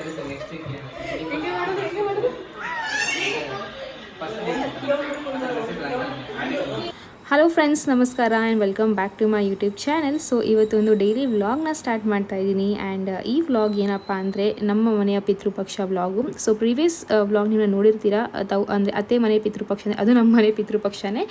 ಸರಿ sir next week first hello friends ನಮಸ್ಕಾರ and welcome back to my YouTube channel so ಇವತ್ತೊಂದು daily ವ್ಲಾಗ್ನ start ಮಾಡ್ತಾ ಇದ್ದೀನಿ. ಆ್ಯಂಡ್ ಈ ವ್ಲಾಗ್ ಏನಪ್ಪ ಅಂದರೆ ನಮ್ಮ ಮನೆಯ Pitru Paksha vlog so previous vlog ನೀವು ನೋಡಿರ್ತೀರಾ? ತಾವು ಅಂದರೆ ಅತ್ತೆ ಮನೆ ಪಿತೃಪಕ್ಷ ಅದು ನಮ್ಮ ಮನೆ ಪಿತೃಪಕ್ಷನೇ.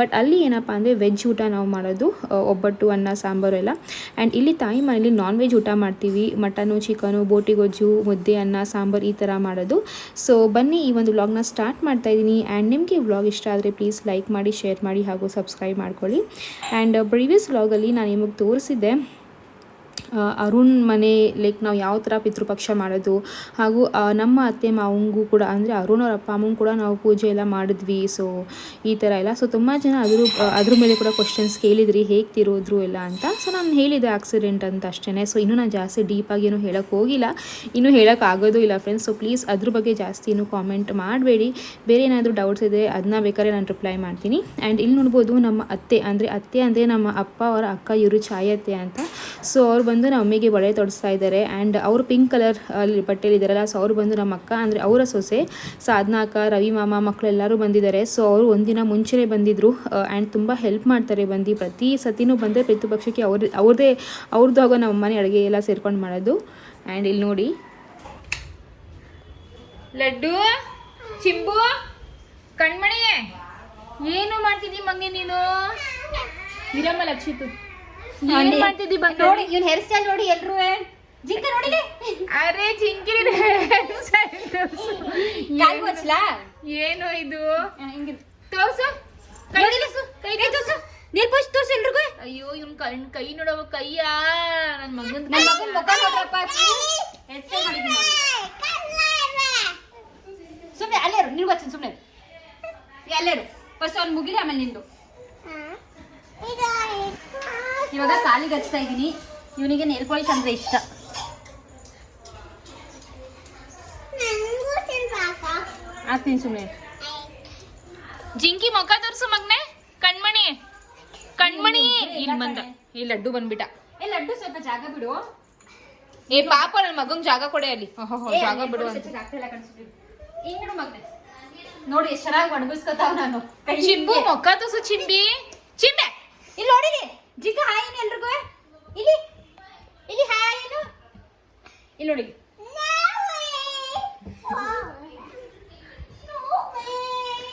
ಬಟ್ ಅಲ್ಲಿ ಏನಪ್ಪ ಅಂದರೆ ವೆಜ್ ಊಟ ನಾವು ಮಾಡೋದು ಆ, ಒಬ್ಬಟ್ಟು ಅನ್ನ ಸಾಂಬಾರು ಎಲ್ಲ. ಆ್ಯಂಡ್ ಇಲ್ಲಿ ತಾಯಿ ಮನೇಲಿ ನಾನ್ ವೆಜ್ ಊಟ ಮಾಡ್ತೀವಿ. ಮಟನು ಚಿಕನು ಬೋಟಿ ಗೊಜ್ಜು ಮುದ್ದೆ ಅನ್ನ ಸಾಂಬಾರು ಈ ಥರ ಮಾಡೋದು. ಸೊ ಬನ್ನಿ ಈ ಒಂದು ವ್ಲಾಗ್ನ ಸ್ಟಾರ್ಟ್ ಮಾಡ್ತಾ ಇದ್ದೀನಿ. ಆ್ಯಂಡ್ ನಿಮಗೆ ವ್ಲಾಗ್ ಇಷ್ಟ ಆದರೆ ಪ್ಲೀಸ್ ಲೈಕ್ ಮಾಡಿ ಶೇರ್ ಮಾಡಿ ಹಾಗೂ ಸಬ್ಸ್ಕ್ರೈಬ್ ಮಾಡ್ಕೊಳ್ಳಿ. ಆ್ಯಂಡ್ ಪ್ರೀವಿಯಸ್ ವ್ಲಾಗಲ್ಲಿ ನಾನು ನಿಮಗೆ ತೋರಿಸಿದ್ದೆ ಅರುಣ್ ಮನೆ ಲೈಕ್ ನಾವು ಯಾವ ಥರ ಪಿತೃಪಕ್ಷ ಮಾಡೋದು, ಹಾಗೂ ನಮ್ಮ ಅತ್ತೆ ಮಾವಂಗೂ ಕೂಡ, ಅಂದರೆ ಅರುಣ್ ಅವ್ರ ಅಪ್ಪ ಅಮ್ಮಂಗೂ ಕೂಡ ನಾವು ಪೂಜೆ ಎಲ್ಲ ಮಾಡಿದ್ವಿ. ಸೊ ಈ ಥರ ಎಲ್ಲ. ಸೊ ತುಂಬ ಜನ ಅದ್ರ ಅದ್ರ ಮೇಲೆ ಕೂಡ ಕ್ವಶನ್ಸ್ ಕೇಳಿದ್ರಿ, ಹೇಗೆ ತಿರೋದ್ರು ಎಲ್ಲ ಅಂತ. ಸೊ ನಾನು ಹೇಳಿದೆ ಆಕ್ಸಿಡೆಂಟ್ ಅಂತ ಅಷ್ಟೇ ಸೊ ಇನ್ನೂ ನಾನು ಜಾಸ್ತಿ ಡೀಪಾಗಿ ಏನು ಹೇಳೋಕ್ಕೆ ಹೋಗಿಲ್ಲ. ಇನ್ನೂ ಹೇಳೋಕ್ಕೆ ಆಗೋದು ಇಲ್ಲ ಫ್ರೆಂಡ್ಸ್ ಸೊ ಪ್ಲೀಸ್ ಅದ್ರ ಬಗ್ಗೆ ಜಾಸ್ತಿ ಇನ್ನೂ ಕಾಮೆಂಟ್ ಮಾಡಬೇಡಿ. ಬೇರೆ ಏನಾದರೂ ಡೌಟ್ಸ್ ಇದ್ದರೆ ಅದನ್ನ ಬೇಕಾದ್ರೆ ನಾನು ರಿಪ್ಲೈ ಮಾಡ್ತೀನಿ. ಆ್ಯಂಡ್ ಇಲ್ಲಿ ನೋಡ್ಬೋದು ನಮ್ಮ ಅತ್ತೆ, ಅಂದರೆ ಅತ್ತೆ ಅಂದರೆ ನಮ್ಮ ಅಪ್ಪ, ಅವರ ಅಕ್ಕ, ಇವರು ಛಾಯತ್ತೆ ಅಂತ. ಸೊ ಅವ್ರು ಬಂದು ನಮ್ಮ ಅಮ್ಮಿಗೆ ಬಳೆ ತೊಡಿಸ್ತಾ ಇದ್ದಾರೆ. ಆ್ಯಂಡ್ ಅವರು ಪಿಂಕ್ ಕಲರ್ ಅಲ್ಲಿ ಬಟ್ಟೆಲಿ ಇದ್ದಾರಲ್ಲ ಸೊ ಅವ್ರು ಬಂದು ನಮ್ಮ ಅಕ್ಕ ಅಂದರೆ ಅವರ ಸೊಸೆ ಸಾಧನಾ ಅಕ್ಕ ರವಿ ಮಾಮ ಮಕ್ಕಳೆಲ್ಲರೂ ಬಂದಿದ್ದಾರೆ. ಸೊ ಅವರು ಒಂದಿನ ಮುಂಚೆನೇ ಬಂದಿದ್ದರು ಆ್ಯಂಡ್ ತುಂಬ ಹೆಲ್ಪ್ ಮಾಡ್ತಾರೆ ಬಂದು. ಪ್ರತಿ ಸತಿನೂ ಬಂದರೆ ಪ್ರತಿಪಕ್ಷಕ್ಕೆ ಅವ್ರ ಅವ್ರದ್ದೇ ಅವ್ರದ್ದು ಆಗೋ ನಮ್ಮ ಮನೆ ಅಡುಗೆ ಎಲ್ಲ ಸೇರ್ಕೊಂಡು ಮಾಡೋದು. ಆ್ಯಂಡ್ ಇಲ್ಲಿ ನೋಡಿ. ಲಡ್ಡು, ಚಿಂಬು, ಕಣ್ಮಣಿ, ಏನು ಮಾಡ್ತಿದ್ದೀನಿ ನೀನು? ಇರಮ್ಮ ಲಕ್ಷಿತು. ಏನ್ ಮಾಡ್ತಿದ್ದಿ ಬಂಗ ನೋಡಿ ಇವನ್ ಹೇರ್ ಸ್ಟೈಲ್ ನೋಡಿ ಎಲ್ರು ಜಿಂಕ ನೋಡಿಲಿ ಅರೆ ಚಿಂಕಿರಿ ಕಾಲ್ ಬಚ್ಲಾ ಏನು ಇದು? ತೋರ್ಸು. ಕೈ ತೋರ್ಸು. ಕೈ ತೋರ್ಸು. ನೀರ್ ಪೋಸ್ಟ್ ತೋರ್ಸು ಎಲ್ರಿಗೂ. ಅಯ್ಯೋ ಇವ್ನ್ ಕಣ್ ಕೈ ನೋಡವ ಕೈಯ. ನನ್ ಮಗನ್ ನನ್ನ ಮಗನ್ ಮುಖ ನೋಡ್ರಪ್ಪ. ಸುಮ್ನೆ ಅಲ್ಲೇರು ನಿನ್ಗೂ ಹಚ್ಚಿನ ಸುಮ್ಮನೆ ಅಲ್ಲೇ ಇರು ಫಸ್ಟ್ ಅವ್ನ್ ಮುಗಿಲಿ ಆಮೇಲೆ ನಿಂದು. ಇವಾಗ ಕಾಲಿಗೆ ಹಚ್ತಾ ಇದ್ದೀನಿ. ಇವನಿಗೆ ನೇಲ್ ಪಾಲಿಶ್ ಅಂದ್ರೆ ಇಷ್ಟ ಆಗ್ತೀನಿ ಸುಮ್ಮನೆ ಜಿಂಕಿ ಮುಖ ತೋರ್ಸು ಮಗ್ನೆ. ಕಣ್ಮಣಿ. ಕಣ್ಮಣಿ. ಇಲ್ಲಿ ಬಂದ. ಈ ಲಡ್ಡು ಬಂದ್ಬಿಟ್ಟ. ಏ ಲಡ್ಡು ಸ್ವಲ್ಪ ಜಾಗ ಬಿಡು. ಏ ಪಾಪ ನನ್ ಮಗಂಗ್ ಜಾಗ ಕೊಡೆ ಅಲ್ಲಿ. ಜಾಗ ಬಿಡು ಕಣ್ಸುತ್ತೆ. ಮಗ್ನೆ. ನೋಡಿ ಎಷ್ಟು ಚೆನ್ನಾಗಿ ಒಣಗಿಸ್ಕೊತಾವ ನಾನು. ಚಿಂಬು ಮೊಕ್ಕ ತೋರ್ಸು ಚಿಂಬಿ. ಚಿಂಬೆ. ಇಲ್ಲಿ ನೋಡಿರಿ ಜಿಗ ಹಾಯ್ ಏನು ಎಲ್ರಿಗೂ? ಇಲ್ಲಿ. ಇಲ್ಲಿ ಹಾಯ್ ಏನು? ಇಲ್ಲಿ ನೋಡಿ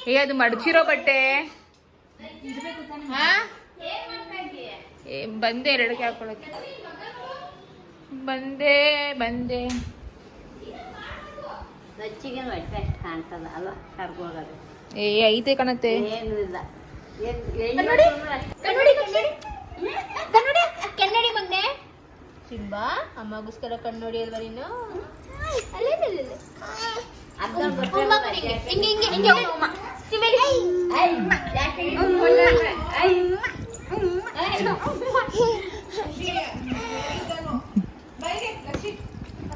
ಏ ಅದು ಮಡಚಿರೋ ಬಟ್ಟೆ. ಹಾ? ಏ, ಬಂದೆ ಎರಡಕ್ಕೆ ಹಾಕೊಳಕ್ಕೆ ಬಂದೆ ಬಂದೆ. ಬಟ್ಟೆ ಕಾಣ್ತದ. ಅಲ್ಲ ಕರ್ಕೋಗೋದು ಏ ಐತೆ ಕಣತ್ತೆ. ಏನು ಇಲ್ಲ. ಕನ್ನಡಿ ಎಲ್ಲಿ ಕನ್ನಡಿ ಕನ್ನಡಿ. ಕನ್ನಡಿ ಕನ್ನಡಿ ಮಗ್ನೆ. ಸಿಂಬಾ ಅಮ್ಮಗೋಸ್ಕರ ಕಣ್ಣೋಡಿ ಅಲ್ವಾ ನೀನು? ಅಲ್ಲೇ ಅಲ್ಲೇ ಹಿಂಗೆ ಹಿಂಗೆ ಹೋಗು ಉಮ್ಮ. ಸಿಮೇಲಿ. ಉಮ್ಮ.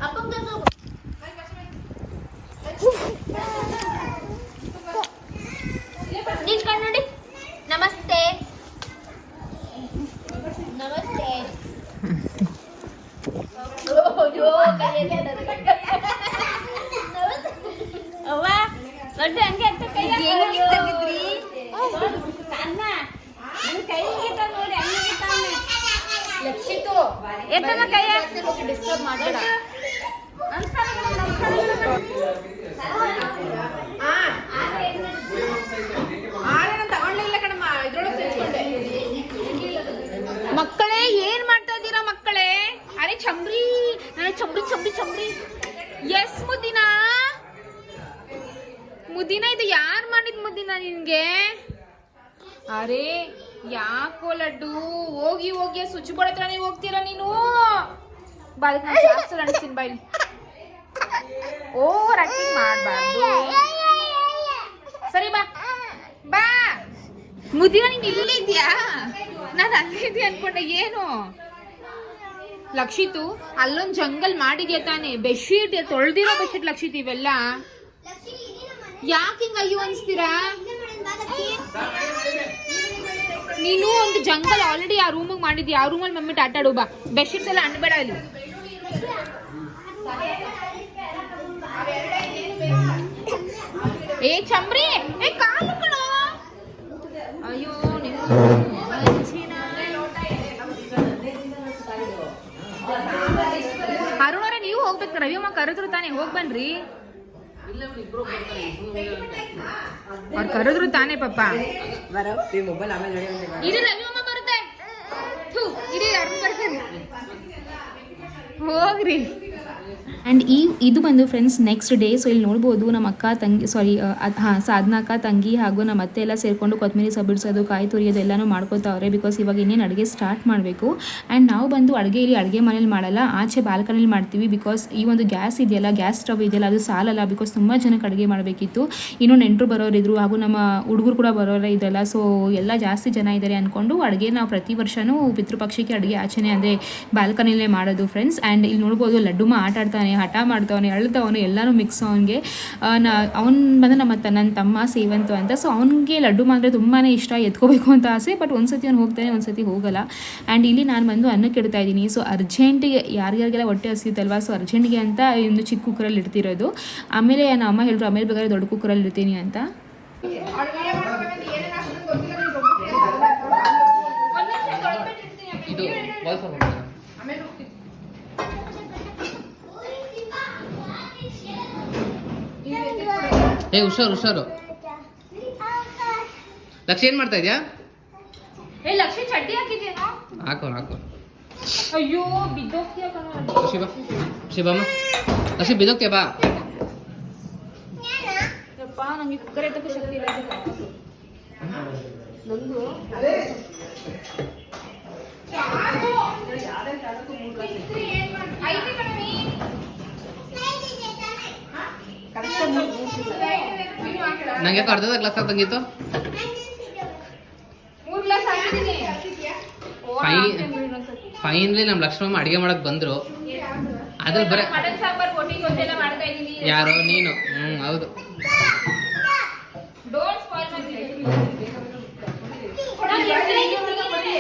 ಅಪ್ಪಂಗೆ ಹೋಗು. ನೀನ್ ಕನ್ನಡಿ ನಮಸ್ತೆ ನಮಸ್ತೆ ಅಯ್ಯೋ, ಕೈಯಲ್ಲಿ ಅದು. ಅವ್ವ ದೊಡ್ಡ ಹಂಗೆ ಅಂತ ಕೈ ಹಾಕ್ಕೊಂಡಿದ್ರಿ ಅನ್ನ ನಿನ್ ಕೈಗೆ ನೋಡಿ ಹಂಗೆ ತಾನೆ ಲಕ್ಷಿತು ಎತ್ತಮ್ಮ ಕೈ ಡಿಸ್ಟರ್ಬ್ ಮಾಡಬೇಡ ಮಕ್ಕಳೇ ಏನ್ ಮಾಡ್ತಾ ಇದ್ದೀರಾ ಮಕ್ಕಳೇ ಅರೆ ಚಂಬ್ರಿ ನಾನು ಚಂಬ್ರಿ ಚಂಬ್ರಿ ಚಂಬ್ರಿ ಎಸ್ ಮುದ್ದಿನ ಮುದ್ದಿನ ಇದು ಯಾರು ಮಾಡಿದ್ ಮುದ್ದಿನ ನಿನ್ಗೆ? ಅರೆ, ಯಾಕೋ ಲಡ್ಡು? ಹೋಗಿ ಹೋಗಿ ಸ್ವಿಚ್ ಬೋರ್ಡ್ ನೀವು ಹೋಗ್ತೀರಾ ನೀನು? ಬಾಯಿ ಓ ಜಾಸ್ತಿ ಅಣಿಸ್ತೀನಿ ಬಾಯ್ಲಿ ಓವರ್ ಆಕ್ಟಿಂಗ್ ಮಾಡಬಾರ್ದು. ಸರಿ ಬಾ. ಬಾ. ಮುದ್ದಿನ ನೀನು ಇಲ್ಲಿದ್ಯಾ? ನಾನು ಅಲ್ಲಿದ್ದೆ ಅನ್ಕೊಂಡೆ, ಏನು? ಲಕ್ಷಿತು, ಅಲ್ಲೊಂದು ಜಂಗಲ್ ಮಾಡಿದ್ಯಾ ತಾನೇ? ಬೆಡ್ಶೀಟ್ ತೊಳ್ದಿರೋ ಬೆಡ್ಶೀಟ್ ಲಕ್ಷಿತ್ ಇವೆಲ್ಲ. ಯಾಕೆ ಹಿಂಗ ಅಯ್ಯೋ ಅನ್ಸ್ತೀರಾ? ನೀನು ಒಂದು ಜಂಗಲ್ ಆಲ್ರೆಡಿ ಆ ರೂಮಿಗೆ ಮಾಡಿದ್ಯಾ? ಆ ರೂಮಲ್ಲಿ ಮಮ್ಮಿ ಟಾಟಾಡು ಬಾ. ಬೆಡ್ಶೀಟ್ಸ್ ಎಲ್ಲ ಅನ್ಬೇಡ ಅಲ್ಲಿ. ಏ ಚಂಬ್ರಿ ಏ, ಕಾಲು ಅಯ್ಯೋ ಅರುಣ್ ಅವ್ರೆ, ನೀವು ಹೋಗ್ಬೇಕು. ರವಿ ಅಮ್ಮ ಕರೆದ್ರು ತಾನೆ ಹೋಗ್ಬನ್ರಿ ಅವ್ರು ಕರೆದ್ರು ತಾನೇ ಪಪ್ಪ ರವಿಯಮ್ಮ ಬರುತ್ತೆ. ಬರ್ತಾರೆ ಹೋಗ್ರಿ. ಆ್ಯಂಡ್ ಈ, ಇದು ಬಂದು ಫ್ರೆಂಡ್ಸ್ ನೆಕ್ಸ್ಟ್ ಡೇ ಸೊ ಇಲ್ಲಿ ನೋಡ್ಬೋದು ನಮ್ಮ ಅಕ್ಕ, ತಂಗಿ ಸಾರಿ ಹಾಂ, ಸಾಧನಾ ಅಕ್ಕ, ತಂಗಿ ಹಾಗೂ ನಮ್ಮ ಅತ್ತೆ ಎಲ್ಲ ಸೇರಿಕೊಂಡು ಕೊತ್ತಂಬರಿ ಸಬಿಡ್ಸೋದು ಕಾಯಿ ತುರಿಯೋದು ಎಲ್ಲನೂ ಮಾಡ್ಕೋತಾವ್ರೆ ಬಿಕಾಸ್ ಇವಾಗ ಇನ್ನೇನು ಅಡುಗೆ ಸ್ಟಾರ್ಟ್ ಮಾಡಬೇಕು. ಆ್ಯಂಡ್ ನಾವು ಬಂದು ಅಡುಗೆ ಇಲ್ಲಿ ಅಡುಗೆ ಮನೇಲಿ ಮಾಡಲ್ಲ, ಆಚೆ ಬಾಲ್ಕನಿಲಿ ಮಾಡ್ತೀವಿ ಬಿಕಾಸ್ ಈ ಒಂದು ಗ್ಯಾಸ್ ಇದೆಯಲ್ಲ ಗ್ಯಾಸ್ ಸ್ಟವ್ ಇದೆಯಲ್ಲ, ಅದು ಸಾಲಲ್ಲ ಬಿಕಾಸ್ ತುಂಬ ಜನಕ್ಕೆ ಅಡುಗೆ ಮಾಡಬೇಕಿತ್ತು. ಇನ್ನೂ ನೆಂಟರು ಬರೋರಿದ್ರು ಹಾಗೂ ನಮ್ಮ ಹುಡುಗರು ಕೂಡ ಬರೋರೇ ಇದೆಲ್ಲ ಸೊ ಎಲ್ಲ ಜಾಸ್ತಿ ಜನ ಇದ್ದಾರೆ ಅಂದ್ಕೊಂಡು ಅಡುಗೆ ನಾವು ಪ್ರತಿ ವರ್ಷವೂ ಪಿತೃಪಕ್ಷಕ್ಕೆ ಅಡುಗೆ ಆಚೆನೆ ಅಂದರೆ ಬಾಲ್ಕನಿಲೇ ಮಾಡೋದು ಫ್ರೆಂಡ್ಸ್ ಆ್ಯಂಡ್ ಇಲ್ಲಿ ನೋಡ್ಬೋದು ಲಡ್ಡುಮ ಆಟ ಆಡ್ತಾನೆ ಹಠ ಮಾಡ್ತವನು ಅಳ್ತವನು ಎಲ್ಲನೂ ಮಿಕ್ಸ್ ಅವನಿಗೆ. ನಾ, ಅವ್ನು ನಮ್ಮ ನನ್ನ ತಮ್ಮ ಸೇವಂತು ಅಂತ. ಸೊ ಅವನಿಗೆ ಲಡ್ಡು ಮಾತ್ರ ತುಂಬಾ ಇಷ್ಟ, ಎತ್ಕೋಬೇಕು ಅಂತ ಆಸೆ ಬಟ್ ಒಂದ್ಸತಿ ಅವ್ನು ಹೋಗ್ತಾನೆ, ಒಂದ್ಸತಿ ಹೋಗಲ್ಲ. ಆ್ಯಂಡ್ ಇಲ್ಲಿ ನಾನು ಬಂದು ಅನ್ನಕ್ಕೆ ಇಡ್ತಾ ಇದ್ದೀನಿ. ಸೊ ಅರ್ಜೆಂಟಿಗೆ ಯಾರ್ಯಾರಿಗೆಲ್ಲ ಹೊಟ್ಟೆ ಹಸಿಯುತ್ತಲ್ವಾ? ಸೊ ಅರ್ಜೆಂಟಿಗೆ ಅಂತ ಒಂದು ಚಿಕ್ಕ ಕುಕ್ಕರಲ್ಲಿ ಇಡ್ತಿರೋದು. ಆಮೇಲೆ ನಮ್ಮ ಅಮ್ಮ ಹೇಳಿದ್ರು ಆಮೇಲೆ ಬೇಕಾದ್ರೆ ದೊಡ್ಡ ಕುಕ್ಕರಲ್ಲಿ ಇಡ್ತೀನಿ ಅಂತ. ಇದು ಏ ಹುಷಾರು ಹುಷಾರು. ಲಕ್ಷ ಏನ್ ಮಾಡ್ತಾ ಇದ್ಯಾ? ಏ ಲಕ್ಷ್ಮಿ ಚಡ್ಡಿ ಹಾಕಿದ್ಯೇನೋ ಹಾಕೋ ಹಾಕೋ. ಅಯ್ಯೋ ಬಿದ್ದೋಗ್ತೀಯ ಕಣೋ ಶಿವ ಶಿವಮ್ಮ ಲಕ್ಷ್ಮಿ ಬಿದ್ದೋಗ್ತೀಯ ಬಾ. ಯಪ್ಪ ನಂಗೆ ಕುಕ್ಕರ್ ಎತ್ತಕ್ಕೆ ಶಕ್ತಿ ಇಲ್ಲ. ನಂದು. ಗ್ಲಾಸ್ ಹಾಕಂಗಿತ್ತು ಅರ್ಧದ ಗ್ಲಾಸ್ ಆಗಿತ್ತು ಫೈನ್ಲಿ ನಮ್ಮ ಲಕ್ಷ್ಮಮ್ಮ ಅಡಿಗೆ ಮಾಡಕ್ ಬಂದ್ರು. ಅದ್ರ ಬರ ಯಾರು ನೀನು. ಹ್ಮ್ ಹೌದು.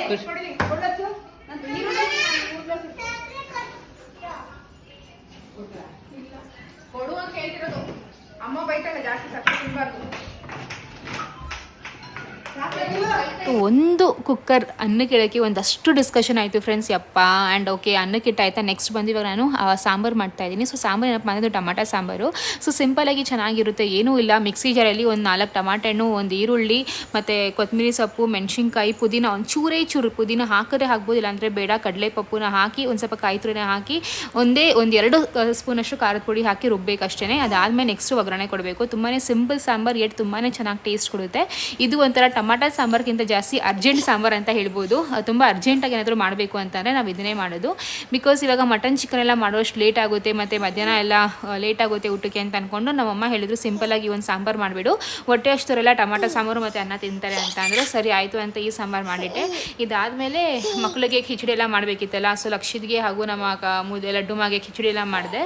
ಖುಷಿ. ಕೊಡು ಅಂತ ಹೇಳ್ತಿರೋದು ಅಮ್ಮ ಬೈತಾಳೆ ಜಾಸ್ತಿ ಸಕ್ಕರೆ ತಿನ್ಬಾರ್ದು. ಒಂದು ಕುಕ್ಕರ್ ಅನ್ನಕ್ಕೆ ಇಡೋಕ್ಕೆ ಒಂದಷ್ಟು ಡಿಸ್ಕಷನ್ ಆಯಿತು ಫ್ರೆಂಡ್ಸ್ ಯಪ್ಪ. ಆ್ಯಂಡ್ ಓಕೆ ಅನ್ನಕ್ಕೆ ಇಟ್ಟಾಯ್ತಾ ನೆಕ್ಸ್ಟ್ ಬಂದು ಇವಾಗ ನಾನು ಸಾಂಬಾರು ಮಾಡ್ತಾ ಇದ್ದೀನಿ. ಸೊ ಸಾಂಬಾರು ಏನಪ್ಪ ಅಂದರೆ ಟಮಾಟ ಸಾಂಬಾರು. ಸೊ ಸಿಂಪಲಾಗಿ ಚೆನ್ನಾಗಿರುತ್ತೆ. ಏನೂ ಇಲ್ಲ. ಮಿಕ್ಸಿ ಜಾರಲ್ಲಿ ಒಂದು ನಾಲ್ಕು ಟಮಾಟೆ ಹಣ್ಣು, ಒಂದು ಈರುಳ್ಳಿ, ಮತ್ತು ಕೊತ್ತಂಬರಿ ಸೊಪ್ಪು, ಮೆಣಸಿನ್ಕಾಯಿ, ಪುದೀನ ಒಂದು ಚೂರೇ. ಚೂರು ಪುದೀನ ಹಾಕಿದ್ರೆ ಹಾಕ್ಬೋದು ಇಲ್ಲಾಂದರೆ ಬೇಡ. ಕಡಲೆ ಪಪ್ಪುನ ಹಾಕಿ ಒಂದು ಸ್ವಲ್ಪ ಕಾಯಿ ತುರಿನ ಹಾಕಿ ಒಂದೇ ಒಂದು ಎರಡು ಸ್ಪೂನಷ್ಟು ಖಾರದ ಪುಡಿ ಹಾಕಿ ರುಬ್ಬೇಕು ಅಷ್ಟೇ ಅದಾದಮೇಲೆ ನೆಕ್ಸ್ಟು ಒಗ್ಗರಣೆ ಕೊಡಬೇಕು. ತುಂಬಾ ಸಿಂಪಲ್ ಸಾಂಬಾರು ಎಟ್ ತುಂಬಾ ಚೆನ್ನಾಗಿ ಟೇಸ್ಟ್ ಕೊಡುತ್ತೆ. ಇದು ಒಂಥರ ಟಮಾಟ ಸಾಂಬಾರ್ಗಿಂತ ಜಾಸ್ತಿ ಅರ್ಜೆಂಟ್ ಸಾಂಬಾರು ಅಂತ ಹೇಳ್ಬೋದು. ತುಂಬ ಅರ್ಜೆಂಟಾಗಿ ಏನಾದರೂ ಮಾಡಬೇಕು ಅಂತಂದರೆ ನಾವು ಇದನ್ನೇ ಮಾಡೋದು. ಬಿಕಾಸ್ ಇವಾಗ ಮಟನ್ ಚಿಕನ್ ಎಲ್ಲ ಮಾಡೋಷ್ಟು ಲೇಟ್ ಆಗುತ್ತೆ, ಮತ್ತು ಮಧ್ಯಾಹ್ನ ಎಲ್ಲ ಲೇಟ್ ಆಗುತ್ತೆ ಊಟಕ್ಕೆ ಅಂತ ಅಂದ್ಕೊಂಡು ನಮ್ಮಮ್ಮ ಹೇಳಿದ್ರು ಸಿಂಪಲಾಗಿ ಒಂದು ಸಾಂಬಾರು ಮಾಡಿಬಿಡು. ಹೊಟ್ಟೆ ಅಷ್ಟರೆಲ್ಲ ಟೊಮಾಟೊ ಸಾಂಬಾರು ಮತ್ತು ಅನ್ನ ತಿಂತಾರೆ ಅಂತ ಅಂದರೆ. ಸರಿ, ಆಯಿತು ಅಂತ ಈ ಸಾಂಬಾರು ಮಾಡಿಟ್ಟೆ. ಇದಾದಮೇಲೆ ಮಕ್ಕಳಿಗೆ ಖಿಚಡಿ ಎಲ್ಲ ಮಾಡಬೇಕಿತ್ತಲ್ಲ ಸೊ ಲಕ್ಷಿತ್ಗೆ ಹಾಗೂ ನಮ್ಮ ಮುದ್ದೆ ಮುದೆ ಲಡ್ಡು ಮಾಗೆ ಖಿಚಡಿ ಎಲ್ಲ ಮಾಡಿದೆ.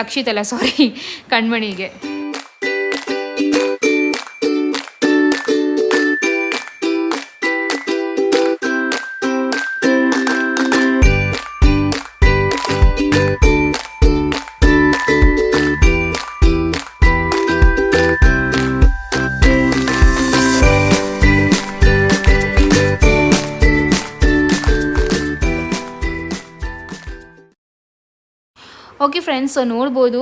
ಲಕ್ಷಿತಲ್ಲ ಸಾರಿ ಕಣ್ಮಣಿಗೆ. ಫ್ರೆಂಡ್ಸ್ ನೋಡ್ಬೋದು.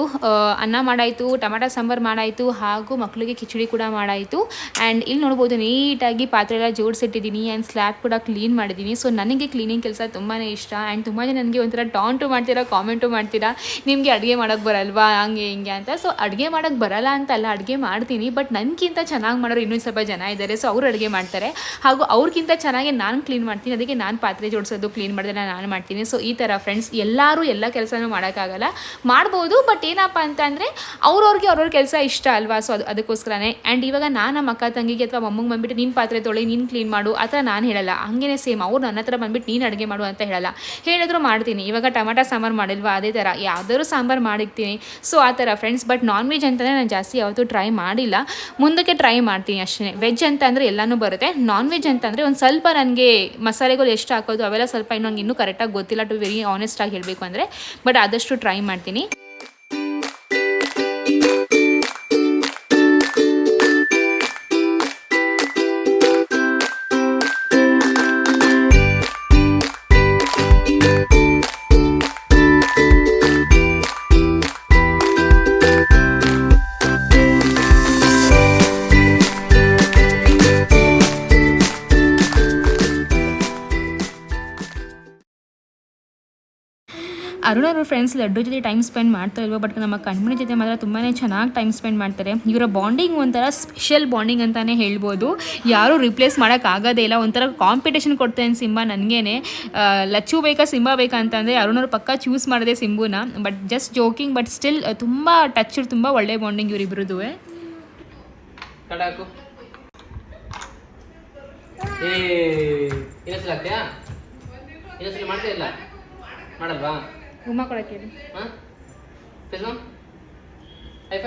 ಅನ್ನ ಮಾಡಾಯಿತು, ಟೊಮೆಟೊ ಸಾಂಬಾರು ಮಾಡಾಯಿತು, ಹಾಗೂ ಮಕ್ಕಳಿಗೆ ಕಿಚಡಿ ಕೂಡ ಮಾಡಾಯಿತು. ಆ್ಯಂಡ್ ಇಲ್ಲಿ ನೋಡ್ಬೋದು, ನೀಟಾಗಿ ಪಾತ್ರೆ ಎಲ್ಲ ಜೋಡಿಸಿಟ್ಟಿದ್ದೀನಿ ಆ್ಯಂಡ್ ಸ್ಲ್ಯಾಬ್ ಕೂಡ ಕ್ಲೀನ್ ಮಾಡಿದ್ದೀನಿ. ಸೊ ನನಗೆ ಕ್ಲೀನಿಂಗ್ ಕೆಲಸ ತುಂಬಾ ಇಷ್ಟ. ಆ್ಯಂಡ್ ತುಂಬ ಜನ ನನಗೆ ಒಂಥರ ಟಾಂಟು ಮಾಡ್ತೀರಾ ಕಾಮೆಂಟು ಮಾಡ್ತೀರಾ, ನಿಮಗೆ ಅಡುಗೆ ಮಾಡೋಕ್ಕೆ ಬರಲ್ವಾ, ಹಂಗೆ ಹಿಂಗೆ ಅಂತ. ಸೊ ಅಡುಗೆ ಮಾಡೋಕ್ಕೆ ಬರಲ್ಲ ಅಂತ ಅಲ್ಲ ಅಡುಗೆ ಮಾಡ್ತೀನಿ. ಬಟ್ ನನಗಿಂತ ಚೆನ್ನಾಗಿ ಮಾಡೋರು ಇನ್ನೊಂದು ಸ್ವಲ್ಪ ಜನ ಇದ್ದಾರೆ. ಸೊ ಅವರು ಅಡುಗೆ ಮಾಡ್ತಾರೆ. ಹಾಗೂ ಅವ್ರಿಗಿಂತ ಚೆನ್ನಾಗಿ ನಾನು ಕ್ಲೀನ್ ಮಾಡ್ತೀನಿ. ಅದಕ್ಕೆ ನಾನು ಪಾತ್ರೆ ಜೋಡಿಸೋದು ಕ್ಲೀನ್ ಮಾಡಿದ್ರೆ ನಾನು ಮಾಡ್ತೀನಿ. ಸೊ ಈ ಥರ ಫ್ರೆಂಡ್ಸ್ ಎಲ್ಲರೂ ಎಲ್ಲ ಕೆಲಸನೂ ಮಾಡೋಕ್ಕಾಗಲ್ಲ. ಮಾಡ್ಬೋದು ಬಟ್ ಏನಪ್ಪ ಅಂತ ಅಂದರೆ ಅವ್ರವ್ರಿಗೆ ಅವ್ರವ್ರ ಕೆಲಸ ಇಷ್ಟ ಅಲ್ವಾ? ಸೊ ಅದು ಅದಕ್ಕೋಸ್ಕರನೇ. ಆ್ಯಂಡ್ ಇವಾಗ ನಾನು ನಮ್ಮ ಅಕ್ಕ ತಂಗಿಗೆ ಅಥವಾ ಮಮ್ಮಗೆ ಬಂದ್ಬಿಟ್ಟು ನಿನ್ನ ಪಾತ್ರೆ ತೊಳೆ, ನೀನು ಕ್ಲೀನ್ ಮಾಡು, ಆ ಥರ ನಾನು ಹೇಳಲ್ಲ. ಹಂಗೇನೆ ಸೇಮ್ ಅವ್ರು ನನ್ನ ಹತ್ರ ಬಂದ್ಬಿಟ್ಟು ನೀನು ಅಡುಗೆ ಮಾಡು ಅಂತ ಹೇಳಲ್ಲ. ಹೇಳಿದ್ರು ಮಾಡ್ತೀನಿ. ಇವಾಗ ಟಮಾಟ ಸಾಂಬಾರು ಮಾಡಿಲ್ವಾ? ಅದೇ ಥರ. ಯಾವ್ದಾದ್ರು ಸಾಂಬಾರು ಮಾಡಿರ್ತೀನಿ. ಸೊ ಆ ಥರ ಫ್ರೆಂಡ್ಸ್ ಬಟ್ ನಾನ್ ವೆಜ್ ಅಂತಲೇ ನಾನು ಜಾಸ್ತಿ ಯಾವತ್ತೂ ಟ್ರೈ ಮಾಡಿಲ್ಲ. ಮುಂದಕ್ಕೆ ಟ್ರೈ ಮಾಡ್ತೀನಿ ಅಷ್ಟೇ. ವೆಜ್ ಅಂತ ಅಂದರೆ ಎಲ್ಲನೂ ಬರುತ್ತೆ. ನಾನ್ ವೆಜ್ ಅಂತಂದರೆ ಒಂದು ಸ್ವಲ್ಪ ನನಗೆ ಮಸಾಲೆಗಳು ಎಷ್ಟು ಹಾಕೋದು ಅವೆಲ್ಲ ಸ್ವಲ್ಪ ಇನ್ನೊಂದು ಇನ್ನೂ ಕರೆಕ್ಟಾಗಿ ಗೊತ್ತಿಲ್ಲ. ಟು ವೆರಿ ಆನೆಸ್ಟಾಗಿ ಹೇಳಬೇಕು ಅಂದರೆ. ಬಟ್ ಆದಷ್ಟು ಟ್ರೈ ಮಾಡ್ತೀನಿ. ಅರುಣ್ ಅವರು ಫ್ರೆಂಡ್ಸ್ ಲಡ್ಡು ಜೊತೆ ಟೈಮ್ ಸ್ಪೆಂಡ್ ಮಾಡ್ತಾ ಇಲ್ವೋ ಬಟ್ ನಮ್ಮ ಕಣ್ಮಣಿ ಜೊತೆ ಮಾತ್ರ ತುಂಬಾ ಚೆನ್ನಾಗಿ ಟೈಮ್ ಸ್ಪೆಂಡ್ ಮಾಡ್ತಾರೆ. ಇವರ ಬಾಂಡಿಂಗ್ ಒಂಥರ ಸ್ಪೆಷಲ್ ಬಾಂಡಿಂಗ್ ಅಂತಲೇ ಹೇಳ್ಬೋದು. ಯಾರೂ ರಿಪ್ಲೇಸ್ ಮಾಡೋಕ್ಕಾಗೋದೇ ಇಲ್ಲ. ಒಂಥರ ಕಾಂಪಿಟೇಷನ್ ಕೊಡ್ತೇನೆ ಸಿಂಬಾ ನನಗೇನೆ. ಲಚ್ಚು ಬೇಕಾ, ಸಿಂಬಾ ಬೇಕಾ ಅಂತಂದರೆ ಅರುಣ್ ಅವರು ಪಕ್ಕ ಚೂಸ್ ಮಾಡಿದೆ ಸಿಂಬುನ. But just joking but still ತುಂಬ ಟಚ್ ತುಂಬ ಒಳ್ಳೆ ಬಾಂಡಿಂಗ್ ಇವರಿಬ್ರದ್ದು ಏ ಇಲ್ಲ ಮಾಡ್ತಾ ಇಲ್ಲ? ಮಾಡಲ್ವಾ? ಉಮ್ಮ ಕೊಡಕ್ಕೆ ಹಾಂ? ಫಿಲ್ಮ್? ಫೈ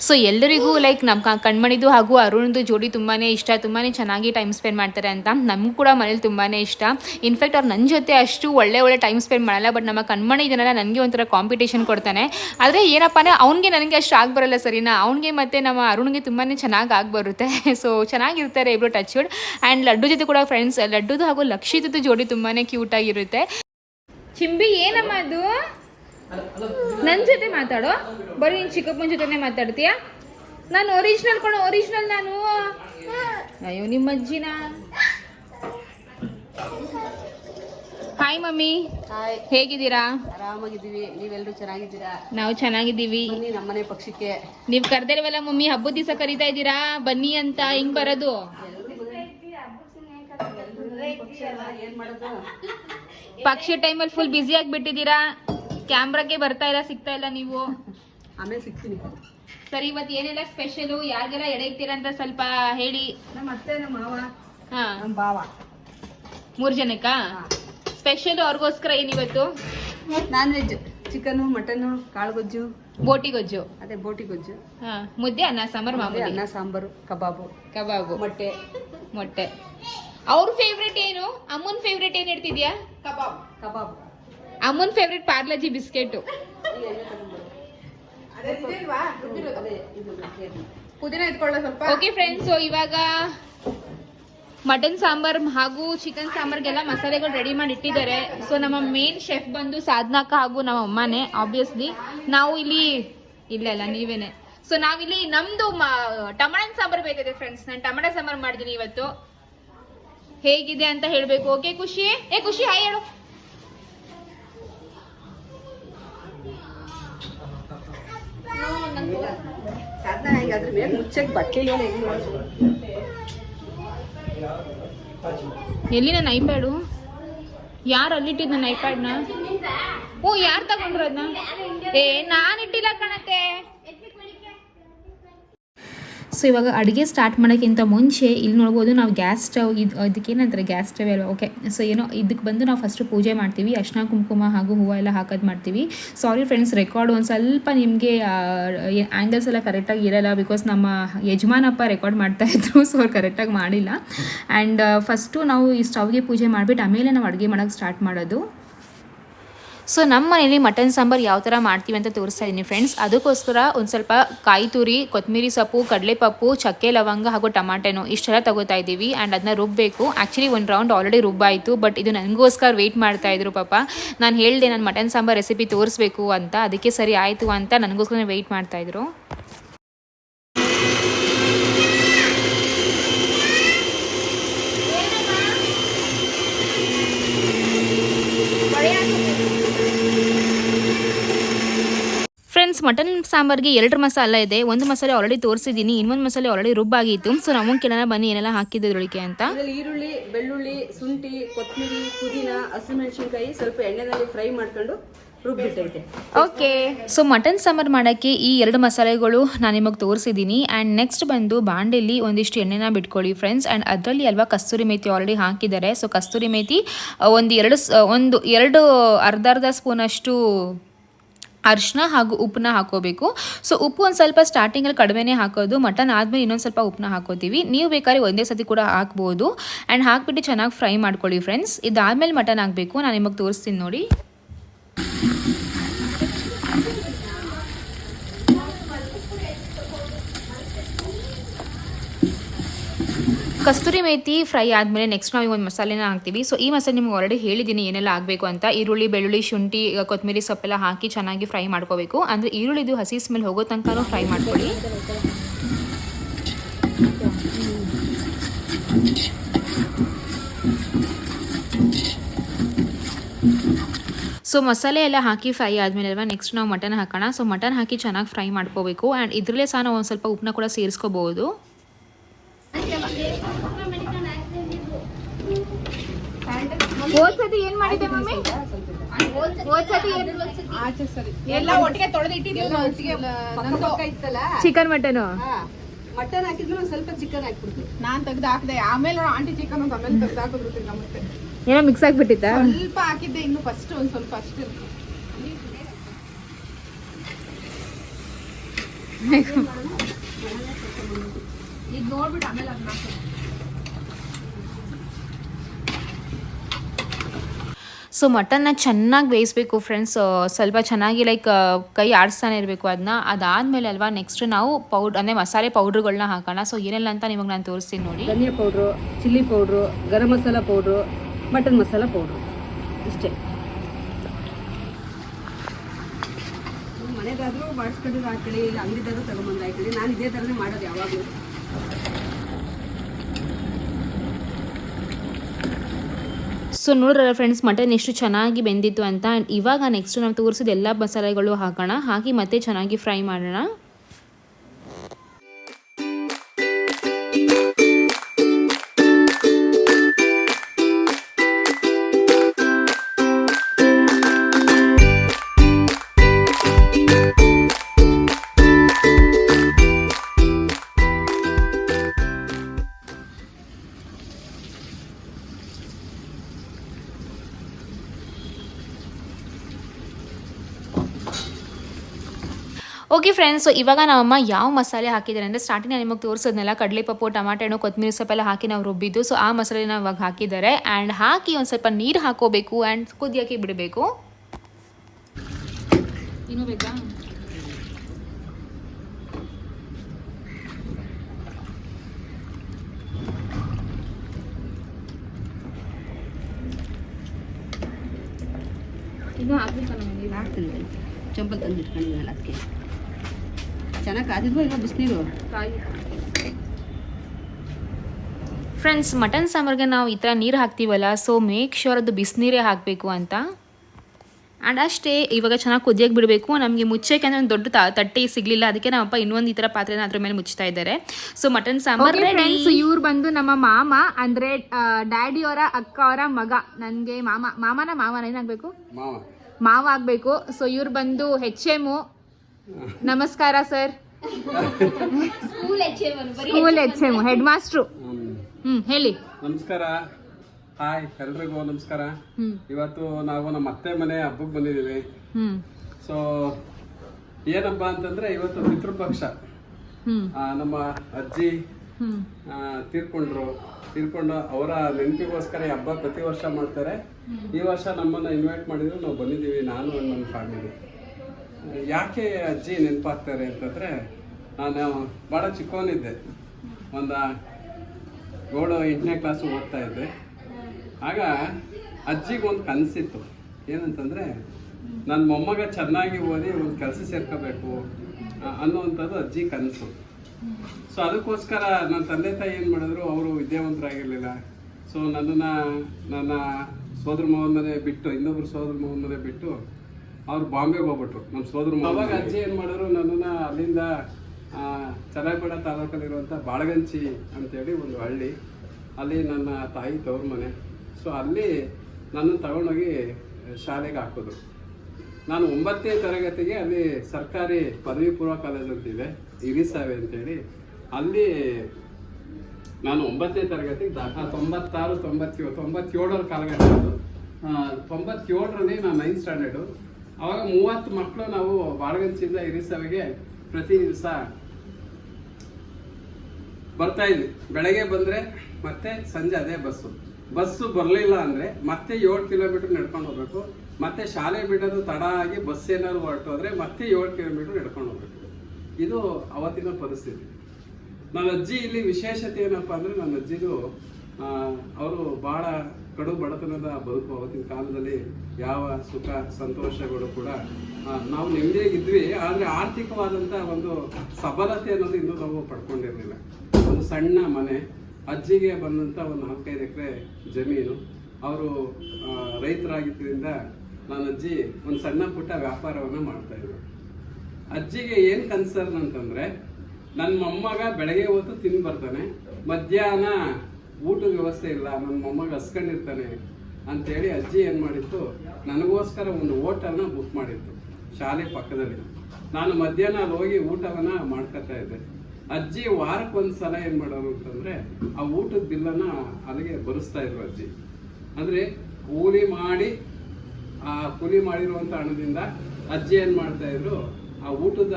ಸೊ ಎಲ್ಲರಿಗೂ ಲೈಕ್ ನಮ್ಮ ಕಣ್ಮಣಿದು ಹಾಗೂ ಅರುಣ್ದು ಜೋಡಿ ತುಂಬಾ ಇಷ್ಟ. ತುಂಬಾ ಚೆನ್ನಾಗಿ ಟೈಮ್ ಸ್ಪೆಂಡ್ ಮಾಡ್ತಾರೆ ಅಂತ. ನಮಗೂ ಕೂಡ ಮನೇಲಿ ತುಂಬಾ ಇಷ್ಟ. ಇನ್ಫ್ಯಾಕ್ಟ್ ಅವ್ರು ನನ್ನ ಜೊತೆ ಅಷ್ಟು ಒಳ್ಳೆ ಒಳ್ಳೆ ಟೈಮ್ ಸ್ಪೆಂಡ್ ಮಾಡಲ್ಲ. ಬಟ್ ನಮ್ಮ ಕಣ್ಮಣಿ ಇದನ್ನೆಲ್ಲ ನನಗೆ ಒಂಥರ ಕಾಂಪಿಟೇಷನ್ ಕೊಡ್ತಾನೆ. ಆದರೆ ಏನಪ್ಪ ಅಂದರೆ ಅವ್ನಿಗೆ ನನಗೆ ಅಷ್ಟು ಆಗ್ ಬರಲ್ಲ ಸರಿನಾ? ಅವ್ನಿಗೆ ಮತ್ತು ನಮ್ಮ ಅರುಣ್ಗೆ ತುಂಬಾ ಚೆನ್ನಾಗಿ ಆಗ್ ಬರುತ್ತೆ. ಸೊ ಚೆನ್ನಾಗಿರ್ತಾರೆ ಇಬ್ಬರು ಟಚ್ವುಡ್ ಆ್ಯಂಡ್ ಲಡ್ಡು ಜೊತೆ ಕೂಡ ಫ್ರೆಂಡ್ಸ್ ಲಡ್ಡುದು ಹಾಗೂ ಲಕ್ಷಿತದ್ದು ಜೋಡಿ ತುಂಬಾ ಕ್ಯೂಟಾಗಿರುತ್ತೆ ಚಿಂಬಿ ಏನಮ್ಮ ಅದು? ನನ್ನ ಜೊತೆ ಮಾತಾಡೋ? ಬರೀ ನೀನು ಚಿಕ್ಕಪ್ಪನ ಜೊತೆನೇ ಮಾತಾಡ್ತೀಯಾ? ನಾನು ಒರಿಜಿನಲ್ ಕೊಡು ಒರಿಜಿನಲ್ ನಾನು. ಅಯ್ಯೋ ನಿಮ್ಮ ಅಜ್ಜಿನ? Hi mummy. ಹಾಯ್ ಹೇಗಿದ್ದೀರಾ? ಆರಾಮಾಗಿದ್ದೀವಿ. ನೀವೆಲ್ಲರೂ ಚೆನ್ನಾಗಿದ್ದೀರಾ? ನಾವು ಚೆನ್ನಾಗಿದ್ದೀವಿ. ನಮ್ಮನೆ ಪಕ್ಷಕ್ಕೆ. ನೀವು ಕರ್ದಿರವಲ್ಲ ಮಮ್ಮಿ ಹಬ್ಬದ ದಿವಸ ಕರಿತಾ ಇದ್ದೀರಾ? ಬನ್ನಿ ಅಂತ ಹಿಂಗ್ ಬರೋದು. ಏನ್ ಮಾಡೋದು? ಪಕ್ಷಿ ಟೈಮಲ್ಲಿ ಫುಲ್ ಬ್ಯುಸಿ ಆಗಿಬಿಟ್ಟಿದ್ದೀರಾ? ಕ್ಯಾಮ್ರಾಗೆ ಬರ್ತಾ ಇಲ್ಲ ಸಿಗ್ತಾ ಇಲ್ಲ ನೀವು? ಆಮೇಲೆ ಸಿಗ್ತೀನಿ. ಸರಿ ಇವತ್ತು ಏನೆಲ್ಲ ಸ್ಪೆಷಲು ಯಾರಿಗೆಲ್ಲ ಎಡೆ ಅಂತ ಸ್ವಲ್ಪ ಹೇಳಿ. ನಮ್ಮ ಅತ್ತೆ ನಮ್ಮ ಮಾವ ಹಾ. ನಮ್ಮ ಭಾವ ಮೂರ್ ಜನಕ್ಕ? ಸ್ಪೆಷಲ್ ಅವ್ರಿಗೋಸ್ಕರ ಏನಿವತ್ತು ನಾನ್ ವೆಜ್ ಚಿಕನು ಮಟನು ಕಾಳು ಗೊಜ್ಜು ಬೋಟಿ ಗೊಜ್ಜು. ಅದೇ ಬೋಟಿ ಗೊಜ್ಜು. ಹಾ. ಮುದ್ದೆ ಅನ್ನ ಸಾಂಬಾರು ಮಾಮೂಲಿ? ಅನ್ನ ಸಾಂಬಾರು ಕಬಾಬು. ಕಬಾಬು. ಮೊಟ್ಟೆ. ಮೊಟ್ಟೆ. ಅವ್ರ ಫೇವ್ರೇಟ್ ಏನು? ಅಮ್ಮನ್ ಫೇವ್ರೇಟ್ ಏನ್ ಇಡ್ತಿದ್ಯಾ? ಕಬಾಬ್. ಕಬಾಬ್. ಅಮ್ಮನ್ ಫೇವ್ರೇಟ್ ಪಾರ್ಲಜಿ ಬಿಸ್ಕೆಟ್. ಅದೇ ಇದು ಪುದೀನ ಎತ್ಕೊಳ್ಳೋ ಸ್ವಲ್ಪ. ಓಕೆ ಫ್ರೆಂಡ್ಸ್ ಇವಾಗ ಮಟನ್ ಸಾಂಬಾರ್ ಹಾಗೂ ಚಿಕನ್ ಸಾಂಬಾರ್ಗೆಲ್ಲ ಮಸಾಲೆಗಳು ರೆಡಿ ಮಾಡಿ ಇಟ್ಟಿದ್ದಾರೆ. ಸೊ ನಮ್ಮ ಮೇನ್ ಶೆಫ್ ಬಂದು ಸಾಧನಾಕ ಹಾಗೂ ನಮ್ಮ ಅಮ್ಮನೇ ಆಬ್ವಿಯಸ್ಲಿ ನಾವು ಇಲ್ಲಿ ಇಲ್ಲ ಇಲ್ಲ ನೀವೇನೆ. ಸೊ ನಾವಿಲ್ಲಿ ನಮ್ದು ಟಮಟನ್ ಸಾಂಬಾರ್ ಬೇಕಿದೆ ಫ್ರೆಂಡ್ಸ್ ನಾನು ಟಮಾಟ ಸಾಂಬಾರ್ ಮಾಡಿದೀನಿ ಇವತ್ತು. ಹೇಗಿದೆ ಅಂತ ಹೇಳ್ಬೇಕು. ಓಕೆ ಖುಷಿ? ಏ, ಖುಷಿ, ಹಾಯ್ ಹೇಳು. ಎಲ್ಲಿ ನನ್ನ ಐಪ್ಯಾಡು ಯಾರು ಅಲ್ಲಿಟ್ಟಿದ್ ನನ್ನ ಐಪ್ಯಾಡ್ನ ಓ, ಯಾರು ತಗೊಂಡ್ರು ಅದನ್ನ ಏ, ನಾನು ಇಟ್ಟಿಲ್ಲ ಕಣತ್ತೆ ಸೊ ಇವಾಗ ಅಡುಗೆ ಸ್ಟಾರ್ಟ್ ಮಾಡೋಕ್ಕಿಂತ ಮುಂಚೆ ಇಲ್ಲಿ ನೋಡ್ಬೋದು ನಾವು ಗ್ಯಾಸ್ ಸ್ಟವ್ ಇದು ಅದಕ್ಕೇನಂತಾರೆ ಗ್ಯಾಸ್ ಸ್ಟವ್ ಅಲ್ವಾ? ಓಕೆ ಸೊ ಏನೋ ಇದಕ್ಕೆ ಬಂದು ನಾವು ಫಸ್ಟ್ ಪೂಜೆ ಮಾಡ್ತೀವಿ, ಅರ್ಶಿನ, ಕುಂಕುಮ ಹಾಗೂ ಹೂವು ಎಲ್ಲ ಹಾಕೋದು ಮಾಡ್ತೀವಿ. ಸಾರಿ ಫ್ರೆಂಡ್ಸ್ ರೆಕಾರ್ಡ್ ಒಂದು ಸ್ವಲ್ಪ ನಿಮಗೆ ಆ್ಯಂಗಲ್ಸ್ ಎಲ್ಲ ಕರೆಕ್ಟಾಗಿ ಇರಲ್ಲ ಬಿಕಾಸ್ ನಮ್ಮ ಯಜಮಾನಪ್ಪ ರೆಕಾರ್ಡ್ ಮಾಡ್ತಾಯಿದ್ರು ಸೊ ಅವ್ರು ಕರೆಕ್ಟಾಗಿ ಮಾಡಿಲ್ಲ. ಆ್ಯಂಡ್ ಫಸ್ಟು ನಾವು ಈ ಸ್ಟವ್ಗೆ ಪೂಜೆ ಮಾಡಿಬಿಟ್ಟು ಆಮೇಲೆ ನಾವು ಅಡುಗೆ ಮಾಡೋಕ್ಕೆ ಸ್ಟಾರ್ಟ್ ಮಾಡೋದು. ಸೊ ನಮ್ಮ ಮನೇಲಿ ಮಟನ್ ಸಾಂಬಾರು ಯಾವ ಥರ ಮಾಡ್ತೀವಿ ಅಂತ ತೋರಿಸ್ತಾ ಇದ್ದೀನಿ ಫ್ರೆಂಡ್ಸ್ ಅದಕ್ಕೋಸ್ಕರ ಒಂದು ಸ್ವಲ್ಪ ಕಾಯಿ ತುರಿ ಕೊತ್ತಂಬರಿ ಸೊಪ್ಪು, ಕಡಲೆಪಪ್ಪು, ಚಕ್ಕೆ ಲವಂಗ ಹಾಗೂ ಟಮಾಟೆನು ಇಷ್ಟೆಲ್ಲ ತಗೋತಾ ಇದ್ದೀವಿ ಆ್ಯಂಡ್ ಅದನ್ನ ರುಬ್ಬಬೇಕು ಆ್ಯಕ್ಚುಲಿ ಒಂದು ರೌಂಡ್ ಆಲ್ರೆಡಿ ರುಬ್ಬಾಯಿತು ಬಟ್ ಇದು ನನಗೋಸ್ಕರ ವೆಯ್ಟ್ ಮಾಡ್ತಾ ಇದ್ರು ಪಾಪ. ನಾನು ಹೇಳಿದೆ ನಾನು ಮಟನ್ ಸಾಂಬಾರು ರೆಸಿಪಿ ತೋರಿಸ್ಬೇಕು ಅಂತ, ಅದಕ್ಕೆ ಸರಿ ಆಯಿತು ಅಂತ ನನಗೋಸ್ಕರ ವೆಯ್ಟ್ ಮಾಡ್ತಾಯಿದ್ರು ಫ್ರೆಂಡ್ಸ್ ಮಟನ್ ಸಾಂಬಾರ್ಗೆ ಎರಡು ಮಸಾಲ ಇದೆ. ಒಂದು ಮಸಾಲೆ ಆಲ್ರೆಡಿ ತೋರಿಸಿದ್ದೀನಿ. ಇನ್ನೊಂದು ಮಸಾಲೆ ಆಲ್ರೆಡಿ ರುಬ್ಬಾಗಿತ್ತು ಸೊ ನಾವು ಕೆಲನ ಬನ್ನಿ ಏನೆಲ್ಲ ಹಾಕಿದ್ದೊಳಗೆ ಅಂತ. ಇದರಲ್ಲಿ ಈರುಳ್ಳಿ ಬೆಳ್ಳುಳ್ಳಿ ಶುಂಠಿ ಕೊತ್ತಂಬರಿ ಪುದೀನ ಹಸಿಮೆಣಸಿನಕಾಯಿ ಸ್ವಲ್ಪ ಎಣ್ಣೆನಲ್ಲಿ ಫ್ರೈ ಮಾಡ್ಕೊಂಡು ರುಬ್ಬಿಟ್ಟೈತೆ. ಓಕೆ. ಸೊ ಮಟನ್ ಸಾಂಬಾರು ಮಾಡೋಕ್ಕೆ ಈ ಎರಡು ಮಸಾಲೆಗಳು ನಾನು ನಿಮಗೆ ತೋರಿಸಿದ್ದೀನಿ. ಆ್ಯಂಡ್ ನೆಕ್ಸ್ಟ್ ಬಂದು ಬಾಂಡೆಲಿ ಒಂದಿಷ್ಟು ಎಣ್ಣೆನ ಬಿಟ್ಕೊಳ್ಳಿ ಫ್ರೆಂಡ್ಸ್ ಆ್ಯಂಡ್ ಅದರಲ್ಲಿ ಅಲ್ವಾ ಕಸ್ತೂರಿ ಮೇಥಿ ಆಲ್ರೆಡಿ ಹಾಕಿದ್ದಾರೆ. ಸೊ ಕಸ್ತೂರಿ ಮೇಥಿ ಒಂದು ಎರಡು ಒಂದು ಎರಡು ಅರ್ಧ ಅರ್ಧ ಸ್ಪೂನಷ್ಟು ಅರಿಶಿನ ಹಾಗೂ ಉಪ್ಪನ್ನ ಹಾಕೋಬೇಕು. ಸೊ ಉಪ್ಪು ಒಂದು ಸ್ವಲ್ಪ ಸ್ಟಾರ್ಟಿಂಗಲ್ಲಿ ಕಡಿಮೆನೆ ಹಾಕೋದು ಮಟನ್ ಆದಮೇಲೆ ಇನ್ನೊಂದು ಸ್ವಲ್ಪ ಉಪ್ಪನ್ನ ಹಾಕೋತೀವಿ. ನೀವು ಬೇಕಾದ್ರೆ ಒಂದೇ ಸತಿ ಕೂಡ ಹಾಕ್ಬೋದು. ಆ್ಯಂಡ್ ಹಾಕ್ಬಿಟ್ಟು ಚೆನ್ನಾಗಿ ಫ್ರೈ ಮಾಡ್ಕೊಳ್ಳಿ ಫ್ರೆಂಡ್ಸ್ ಇದಾದಮೇಲೆ ಮಟನ್ ಹಾಕಬೇಕು. ನಾನು ನಿಮಗೆ ತೋರಿಸ್ತೀನಿ ನೋಡಿ. ಕಸ್ತೂರಿ ಮೇಥಿ ಫ್ರೈ ಆದಮೇಲೆ ನೆಕ್ಸ್ಟ್ ನಾವು ಒಂದು ಮಸಾಲೆನ ಹಾಕ್ತೀವಿ. ಸೊ ಈ ಮಸಾಲೆ ನಿಮ್ಗೆ ಆಲ್ರೆಡಿ ಹೇಳಿದ್ದೀನಿ ಏನೆಲ್ಲ ಆಗಬೇಕು ಅಂತ. ಈರುಳ್ಳಿ, ಬೆಳ್ಳುಳ್ಳಿ, ಶುಂಠಿ ಕೊತ್ತಂಬರಿ ಸೊಪ್ಪೆಲ್ಲ ಹಾಕಿ ಚೆನ್ನಾಗಿ ಫ್ರೈ ಮಾಡ್ಕೋಬೇಕು. ಅಂದರೆ ಈರುಳ್ಳಿದು ಹಸಿ ಸ್ಮೆಲ್ ಹೋಗೋ ತನಕ ಫ್ರೈ ಮಾಡ್ಕೊಳ್ಳಿ. ಸೊ ಮಸಾಲೆ ಎಲ್ಲ ಹಾಕಿ ಫ್ರೈ ಆದಮೇಲೆ ಅಲ್ವಾ ನೆಕ್ಸ್ಟ್ ನಾವು ಮಟನ್ ಹಾಕೋಣ. ಸೊ ಮಟನ್ ಹಾಕಿ ಚೆನ್ನಾಗಿ ಫ್ರೈ ಮಾಡ್ಕೋಬೇಕು. ಆ್ಯಂಡ್ ಇದರಲ್ಲೇ ಸಹ ನಾವು ಒಂದು ಸ್ವಲ್ಪ ಉಪ್ಪನ್ನ ಕೂಡ ಸೇರಿಸ್ಕೋಬಹುದು ಹೋದ್ ಸತಿ ಏನ್ ಮಾಡಿದ್ದೆ ಮಮ್ಮಿ? ಹೋದ್ಸತಿ ಏನ್ ಎಲ್ಲ ಒಟ್ಟಿಗೆ ಇತ್ತಲ್ಲ? Chicken mutton? ಮಟನ್ ಹಾಕಿದ್ರು ಒಂದ್ ಸ್ವಲ್ಪ ಚಿಕನ್ ಹಾಕ್ಬಿಡ್ತೀನಿ ನಾನ್ ತೆಗ್ದು ಹಾಕಿದೆ. ಆಮೇಲೆ ಆಂಟಿ ಚಿಕನ್ ಅಂತ ಆಮೇಲೆ ತೆಗ್ದು ಹಾಕಿದ್ರು ನಮ್ಮ ಮತ್ತೆ ಏನೋ ಮಿಕ್ಸ್ ಆಗ್ಬಿಟ್ಟಿತ್ತಾ? ಸ್ವಲ್ಪ ಹಾಕಿದ್ದೆ ಇನ್ನು ಫಸ್ಟ್ ಒಂದ್ ಸ್ವಲ್ಪ ಅಷ್ಟೇ. ಈಗ ನೋಡ್ಬಿಟ್ಟು ಆಮೇಲೆ ಅದನ್ನ ಸೊ ಮಟನ್ನ ಚೆನ್ನಾಗಿ ಬೇಯಿಸ್ಬೇಕು ಫ್ರೆಂಡ್ಸ್ ಸ್ವಲ್ಪ ಚೆನ್ನಾಗಿ ಲೈಕ್ ಕೈ ಆಡಿಸ್ತಾನೆ ಇರಬೇಕು ಅದನ್ನ ಅದಾದಮೇಲೆ ಅಲ್ವಾ ನೆಕ್ಸ್ಟ್ ನಾವು ಪೌಡ್ ಅಂದರೆ ಮಸಾಲೆ ಪೌಡ್ರುಗಳನ್ನ ಹಾಕೋಣ. ಸೊ ಏನೆಲ್ಲ ಅಂತ ನಿಮಗೆ ನಾನು ತೋರಿಸ್ತೀನಿ ನೋಡಿ. ಧನಿಯಾ powder chilli powder garam masala powder mutton masala powder ಇಷ್ಟೇ. ಮನೆಗಾದ್ರೂ ಮಾಡಿಸ್ಕೊಂಡಿರೋ ಹಾಕೊಳ್ಳಿ ಇಲ್ಲ ಅಂಗಡಿದಾದ್ರೂ ತಗೊಂಬಂದು ಹಾಕೊಳ್ಳಿ ನಾನು ಇದೇ ಥರನೇ ಮಾಡೋದು ಯಾವಾಗಲೂ. ಸೊ ನೋಡ್ರಲ್ಲ ಫ್ರೆಂಡ್ಸ್ ಮಟನ್ ಎಷ್ಟು ಚೆನ್ನಾಗಿ ಬೆಂದಿತ್ತು ಅಂತ. ಇವಾಗ ನೆಕ್ಸ್ಟ್ ನಾವು ತೋರಿಸಿದ ಎಲ್ಲ ಮಸಾಲೆಗಳು ಹಾಕೋಣ. ಹಾಕಿ ಮತ್ತೆ ಚೆನ್ನಾಗಿ ಫ್ರೈ ಮಾಡೋಣ. ಫ್ರೆಂಡ್ಸ್ ಸೊ ಇವಾಗ ನಮ್ಮಮ್ಮ ಯಾವ ಮಸಾಲೆ ಹಾಕಿದ್ದಾರೆ ಅಂದರೆ ಸ್ಟಾರ್ಟಿಂಗ್ ನಿಮಗೆ ತೋರಿಸೋದ್ನೆಲ್ಲ ಕಡಲೆಪಪ್ಪು ಟಮಾಟೆ ಹಣ್ಣು ಕೊತ್ತಂಬರಿ ಸೊಪ್ಪೆಲ್ಲ ಹಾಕಿ ನಾವು ರುಬ್ಬಿದ್ದು. ಸೊ ಆ ಮಸಾಲೆನ ಇವಾಗ ಹಾಕಿದ್ದಾರೆ. ಆ್ಯಂಡ್ ಹಾಕಿ ಒಂದು ಸ್ವಲ್ಪ ನೀರು ಹಾಕೋಬೇಕು ಆ್ಯಂಡ್ ಕುದಿಯೋಕೆ ಬಿಡಬೇಕು. ಇನ್ನೂ ಬೇಕಾ ಇನ್ನೂ ಹಾಕ್ತೀನಿ. ಚಂಪಲ್ ತಂದು ಅದಕ್ಕೆ. ಚೆನ್ನಾಗಿ ಕಾದಿದ್ವು ಇಲ್ಲ ಬಿಸಿನೀರು? ಫ್ರೆಂಡ್ಸ್ ಮಟನ್ ಸಾಂಬಾರ್ಗೆ ನಾವು ಈ ಥರ ನೀರು ಹಾಕ್ತೀವಲ್ಲ ಸೊ ಮೇಕ್ ಶ್ಯೂರ್ ಅದು ಬಿಸಿನೀರೇ ಹಾಕಬೇಕು ಅಂತ. ಆ್ಯಂಡ್ ಅಷ್ಟೇ ಇವಾಗ ಚೆನ್ನಾಗಿ ಕುದಿಯೋಕೆ ಬಿಡಬೇಕು. ನಮಗೆ ಮುಚ್ಚಕ್ಕೆ ಅಂದರೆ ಒಂದು ದೊಡ್ಡ ತ- ತಟ್ಟೆ ಸಿಗಲಿಲ್ಲ ಅದಕ್ಕೆ ನಮ್ಮಪ್ಪ ಇನ್ನೊಂದು ಈ ಥರ ಪಾತ್ರೆನ ಅದ್ರ ಮೇಲೆ ಮುಚ್ಚುತ್ತಾ ಇದ್ದಾರೆ. ಸೊ ಮಟನ್ ಸಾಂಬಾರ್ ರೆಡಿ ಇವ್ರು ಬಂದು ನಮ್ಮ ಮಾಮ ಅಂದ್ರೆ ಡ್ಯಾಡಿ ಅವರ ಅಕ್ಕ ಅವರ ಮಗ ನನಗೆ ಮಾಮ ಮಾಮನ ಮಾಮನ ಏನಾಗ್ಬೇಕು? ಮಾವ. ಆಗಬೇಕು. ಸೊ ಇವ್ರು ಬಂದು ಹೆಚ್ ಎಂ ನಮಸ್ಕಾರ ಸರ್ ಸ್ಕೂಲ್ ಹೆಚ್ಚೆ ಬರೀ school H M head master ಹ್ಮ್ ಹೇಳಿ. ನಮಸ್ಕಾರ. ಹಾಯ್ ಎಲ್ರಿಗೂ ನಮಸ್ಕಾರ. ಇವತ್ತು ನಾವು ನಮ್ಮ ಅತ್ತೆ ಮನೆ ಹಬ್ಬಕ್ಕೆ ಬಂದಿದ್ದೀವಿ. ಹ್ಮ್. ಸೊ ಏನಪ್ಪ ಅಂತಂದ್ರೆ ಇವತ್ತು ಪಿತೃಪಕ್ಷ. ನಮ್ಮ ಅಜ್ಜಿ ಆ, ತೀರ್ಕೊಂಡ್ರು. ತೀರ್ಕೊಂಡು ಅವರ ನೆನಪಿಗೋಸ್ಕರ ಈ ಹಬ್ಬ ಪ್ರತಿ ವರ್ಷ ಮಾಡ್ತಾರೆ. ಈ ವರ್ಷ ನಮ್ಮನ್ನ ಇನ್ವೈಟ್ ಮಾಡಿದ್ರು ನಾವು ಬಂದಿದ್ದೀವಿ. ನಾನು ನನ್ನ ಫ್ಯಾಮಿಲಿ ಯಾಕೆ ಅಜ್ಜಿ ನೆನಪಾಗ್ತಾರೆ ಅಂತಂದ್ರೆ ನಾನು ಭಾಳ ಚಿಕ್ಕವನಿದ್ದೆ ಒಂದು ಏಳು ಎಂಟನೇ ಕ್ಲಾಸು ಓದ್ತಾ ಇದ್ದೆ. ಆಗ ಅಜ್ಜಿಗೆ ಒಂದು ಕನಸಿತ್ತು. ಏನಂತಂದರೆ ನನ್ನ ಮೊಮ್ಮಗ ಚೆನ್ನಾಗಿ ಓದಿ ಒಂದು ಕೆಲಸ ಸೇರ್ಕೋಬೇಕು ಅನ್ನುವಂಥದ್ದು ಅಜ್ಜಿ ಕನಸು. ಸೊ ಅದಕ್ಕೋಸ್ಕರ ನನ್ನ ತಂದೆ ತಾಯಿ ಏನು ಮಾಡಿದ್ರು, ಅವರು ವಿದ್ಯಾವಂತರಾಗಿರಲಿಲ್ಲ. ಸೊ ನನ್ನನ್ನು, ನನ್ನ ಸೋದರ ಮಗನ ಮನೆ ಬಿಟ್ಟು, ಇನ್ನೊಬ್ರು ಸೋದರ ಮಗನ ಮನೆ ಬಿಟ್ಟು ಅವ್ರು ಬಾಂಬೆಗೆ ಹೋಗ್ಬಿಟ್ರು ನಮ್ಮ ಸೋದರ ಅವಾಗ ಅಜ್ಜಿ ಏನು ಮಾಡಿದ್ರು ನನ್ನನ್ನು ಅಲ್ಲಿಂದ ಆ, ಚನ್ನಪೇಡ ತಾಲೂಕಲ್ಲಿರುವಂಥ ಬಾಳಗಂಚಿ ಅಂತೇಳಿ ಒಂದು ಹಳ್ಳಿ. ಅಲ್ಲಿ ನನ್ನ ತಾಯಿ ತವ್ರ ಮನೆ. ಸೊ ಅಲ್ಲಿ ನನ್ನನ್ನು ತಗೊಂಡೋಗಿ ಶಾಲೆಗೆ ಹಾಕೋದು. ನಾನು ಒಂಬತ್ತನೇ ತರಗತಿಗೆ ಅಲ್ಲಿ ಸರ್ಕಾರಿ ಪದವಿ ಪೂರ್ವ ಕಾಲೇಜ್ ಅಂತಿದೆ ಇರಿಸಾವೆ ಅಂತೇಳಿ. ಅಲ್ಲಿ ನಾನು ಒಂಬತ್ತನೇ ತರಗತಿಗೆ ದಾಖ ತೊಂಬತ್ತಾರು ತೊಂಬತ್ತೇಳು ತೊಂಬತ್ತೇಳರ ಕಾಲಘಟ್ಟ ತೊಂಬತ್ತೇಳರಲ್ಲಿ ನಾನು ನೈನ್ತ್ ಸ್ಟ್ಯಾಂಡರ್ಡು ಅವಾಗ ಮೂವತ್ತು ಮಕ್ಕಳು ನಾವು ಬಾಳಗಂಚಿಂದ ಹಿರಿಸವಿಗೆ ಪ್ರತಿ ದಿವಸ ಬರ್ತಾ ಇದ್ವಿ. ಬೆಳಗ್ಗೆ ಬಂದ್ರೆ ಮತ್ತೆ ಸಂಜೆ ಅದೇ ಬಸ್ಸು. ಬಸ್ಸು ಬರಲಿಲ್ಲ ಅಂದ್ರೆ ಮತ್ತೆ ಏಳು ಕಿಲೋಮೀಟರ್ ನಡ್ಕೊಂಡು ಹೋಗ್ಬೇಕು. ಮತ್ತೆ ಶಾಲೆ ಬಿಡೋದು ತಡ ಆಗಿ ಬಸ್ ಏನಾದ್ರು ಹೊರಟೋದ್ರೆ ಮತ್ತೆ ಏಳು ಕಿಲೋಮೀಟರ್ ನಡ್ಕೊಂಡು ಹೋಗ್ಬೇಕು. ಇದು ಅವತ್ತಿನ ಪರಿಸ್ಥಿತಿ. ನನ್ನ ಅಜ್ಜಿ ಇಲ್ಲಿ ವಿಶೇಷತೆ ಏನಪ್ಪಾ ಅಂದ್ರೆ ನನ್ನ ಅಜ್ಜಿದು ಅವರು ಬಹಳ ಕಡು ಬಡತನದ ಬದುಕು ಅವತ್ತಿನ ಕಾಲದಲ್ಲಿ ಯಾವ ಸುಖ, ಸಂತೋಷಗಳು ಕೂಡ ನಾವು ನೆಮ್ಮದಿಯಾಗಿದ್ವಿ ಆದರೆ ಆರ್ಥಿಕವಾದಂಥ ಒಂದು ಸಬಲತೆ ಅನ್ನೋದು ಇನ್ನೂ ನಾವು ಪಡ್ಕೊಂಡಿರಲಿಲ್ಲ. ಒಂದು ಸಣ್ಣ ಮನೆ, ಅಜ್ಜಿಗೆ ಬಂದಂಥ ಒಂದು ನಾಲ್ಕೈದು ಎಕರೆ ಜಮೀನು. ಅವರು ರೈತರಾಗಿದ್ದರಿಂದ ನನ್ನ ಅಜ್ಜಿ ಒಂದು ಸಣ್ಣ ಪುಟ್ಟ ವ್ಯಾಪಾರವನ್ನು ಮಾಡ್ತಾ ಇದ್ರು. ಅಜ್ಜಿಗೆ ಏನು ಕನ್ಸರ್ನ್ ಅಂತಂದ್ರೆ ನನ್ನ ಮೊಮ್ಮಗ ಬೆಳಗ್ಗೆ ಹೊತ್ತು ತಿಂದು ಬರ್ತಾನೆ ಮಧ್ಯಾಹ್ನ ಊಟದ ವ್ಯವಸ್ಥೆ ಇಲ್ಲ ನನ್ನ ಮೊಮ್ಮಗ ಹಸ್ಕೊಂಡಿರ್ತಾನೆ ಅಂತೇಳಿ ಅಜ್ಜಿ ಏನು ಮಾಡಿತ್ತು, ನನಗೋಸ್ಕರ ಒಂದು ಹೋಟೆಲ್ನ ಬುಕ್ ಮಾಡಿತ್ತು, ಶಾಲೆ ಪಕ್ಕದಲ್ಲಿ. ನಾನು ಮಧ್ಯಾಹ್ನ ಅಲ್ಲಿ ಹೋಗಿ ಊಟವನ್ನ ಮಾಡ್ಕೊತಾ ಇದ್ದೆ. ಅಜ್ಜಿ ವಾರಕ್ಕೊಂದು ಸಲ ಏನು ಮಾಡೋರು ಅಂತಂದರೆ, ಆ ಊಟದ ಬಿಲ್ಲನ್ನು ಅಲ್ಲಿಗೆ ಬರೆಸ್ತಾ ಇದ್ರು ಅಜ್ಜಿ. ಅಂದರೆ ಕೂಲಿ ಮಾಡಿ, ಆ ಕೂಲಿ ಮಾಡಿರುವಂಥ ಹಣದಿಂದ ಅಜ್ಜಿ ಏನು ಮಾಡ್ತಾ ಇದ್ರು, ಆ ಊಟದ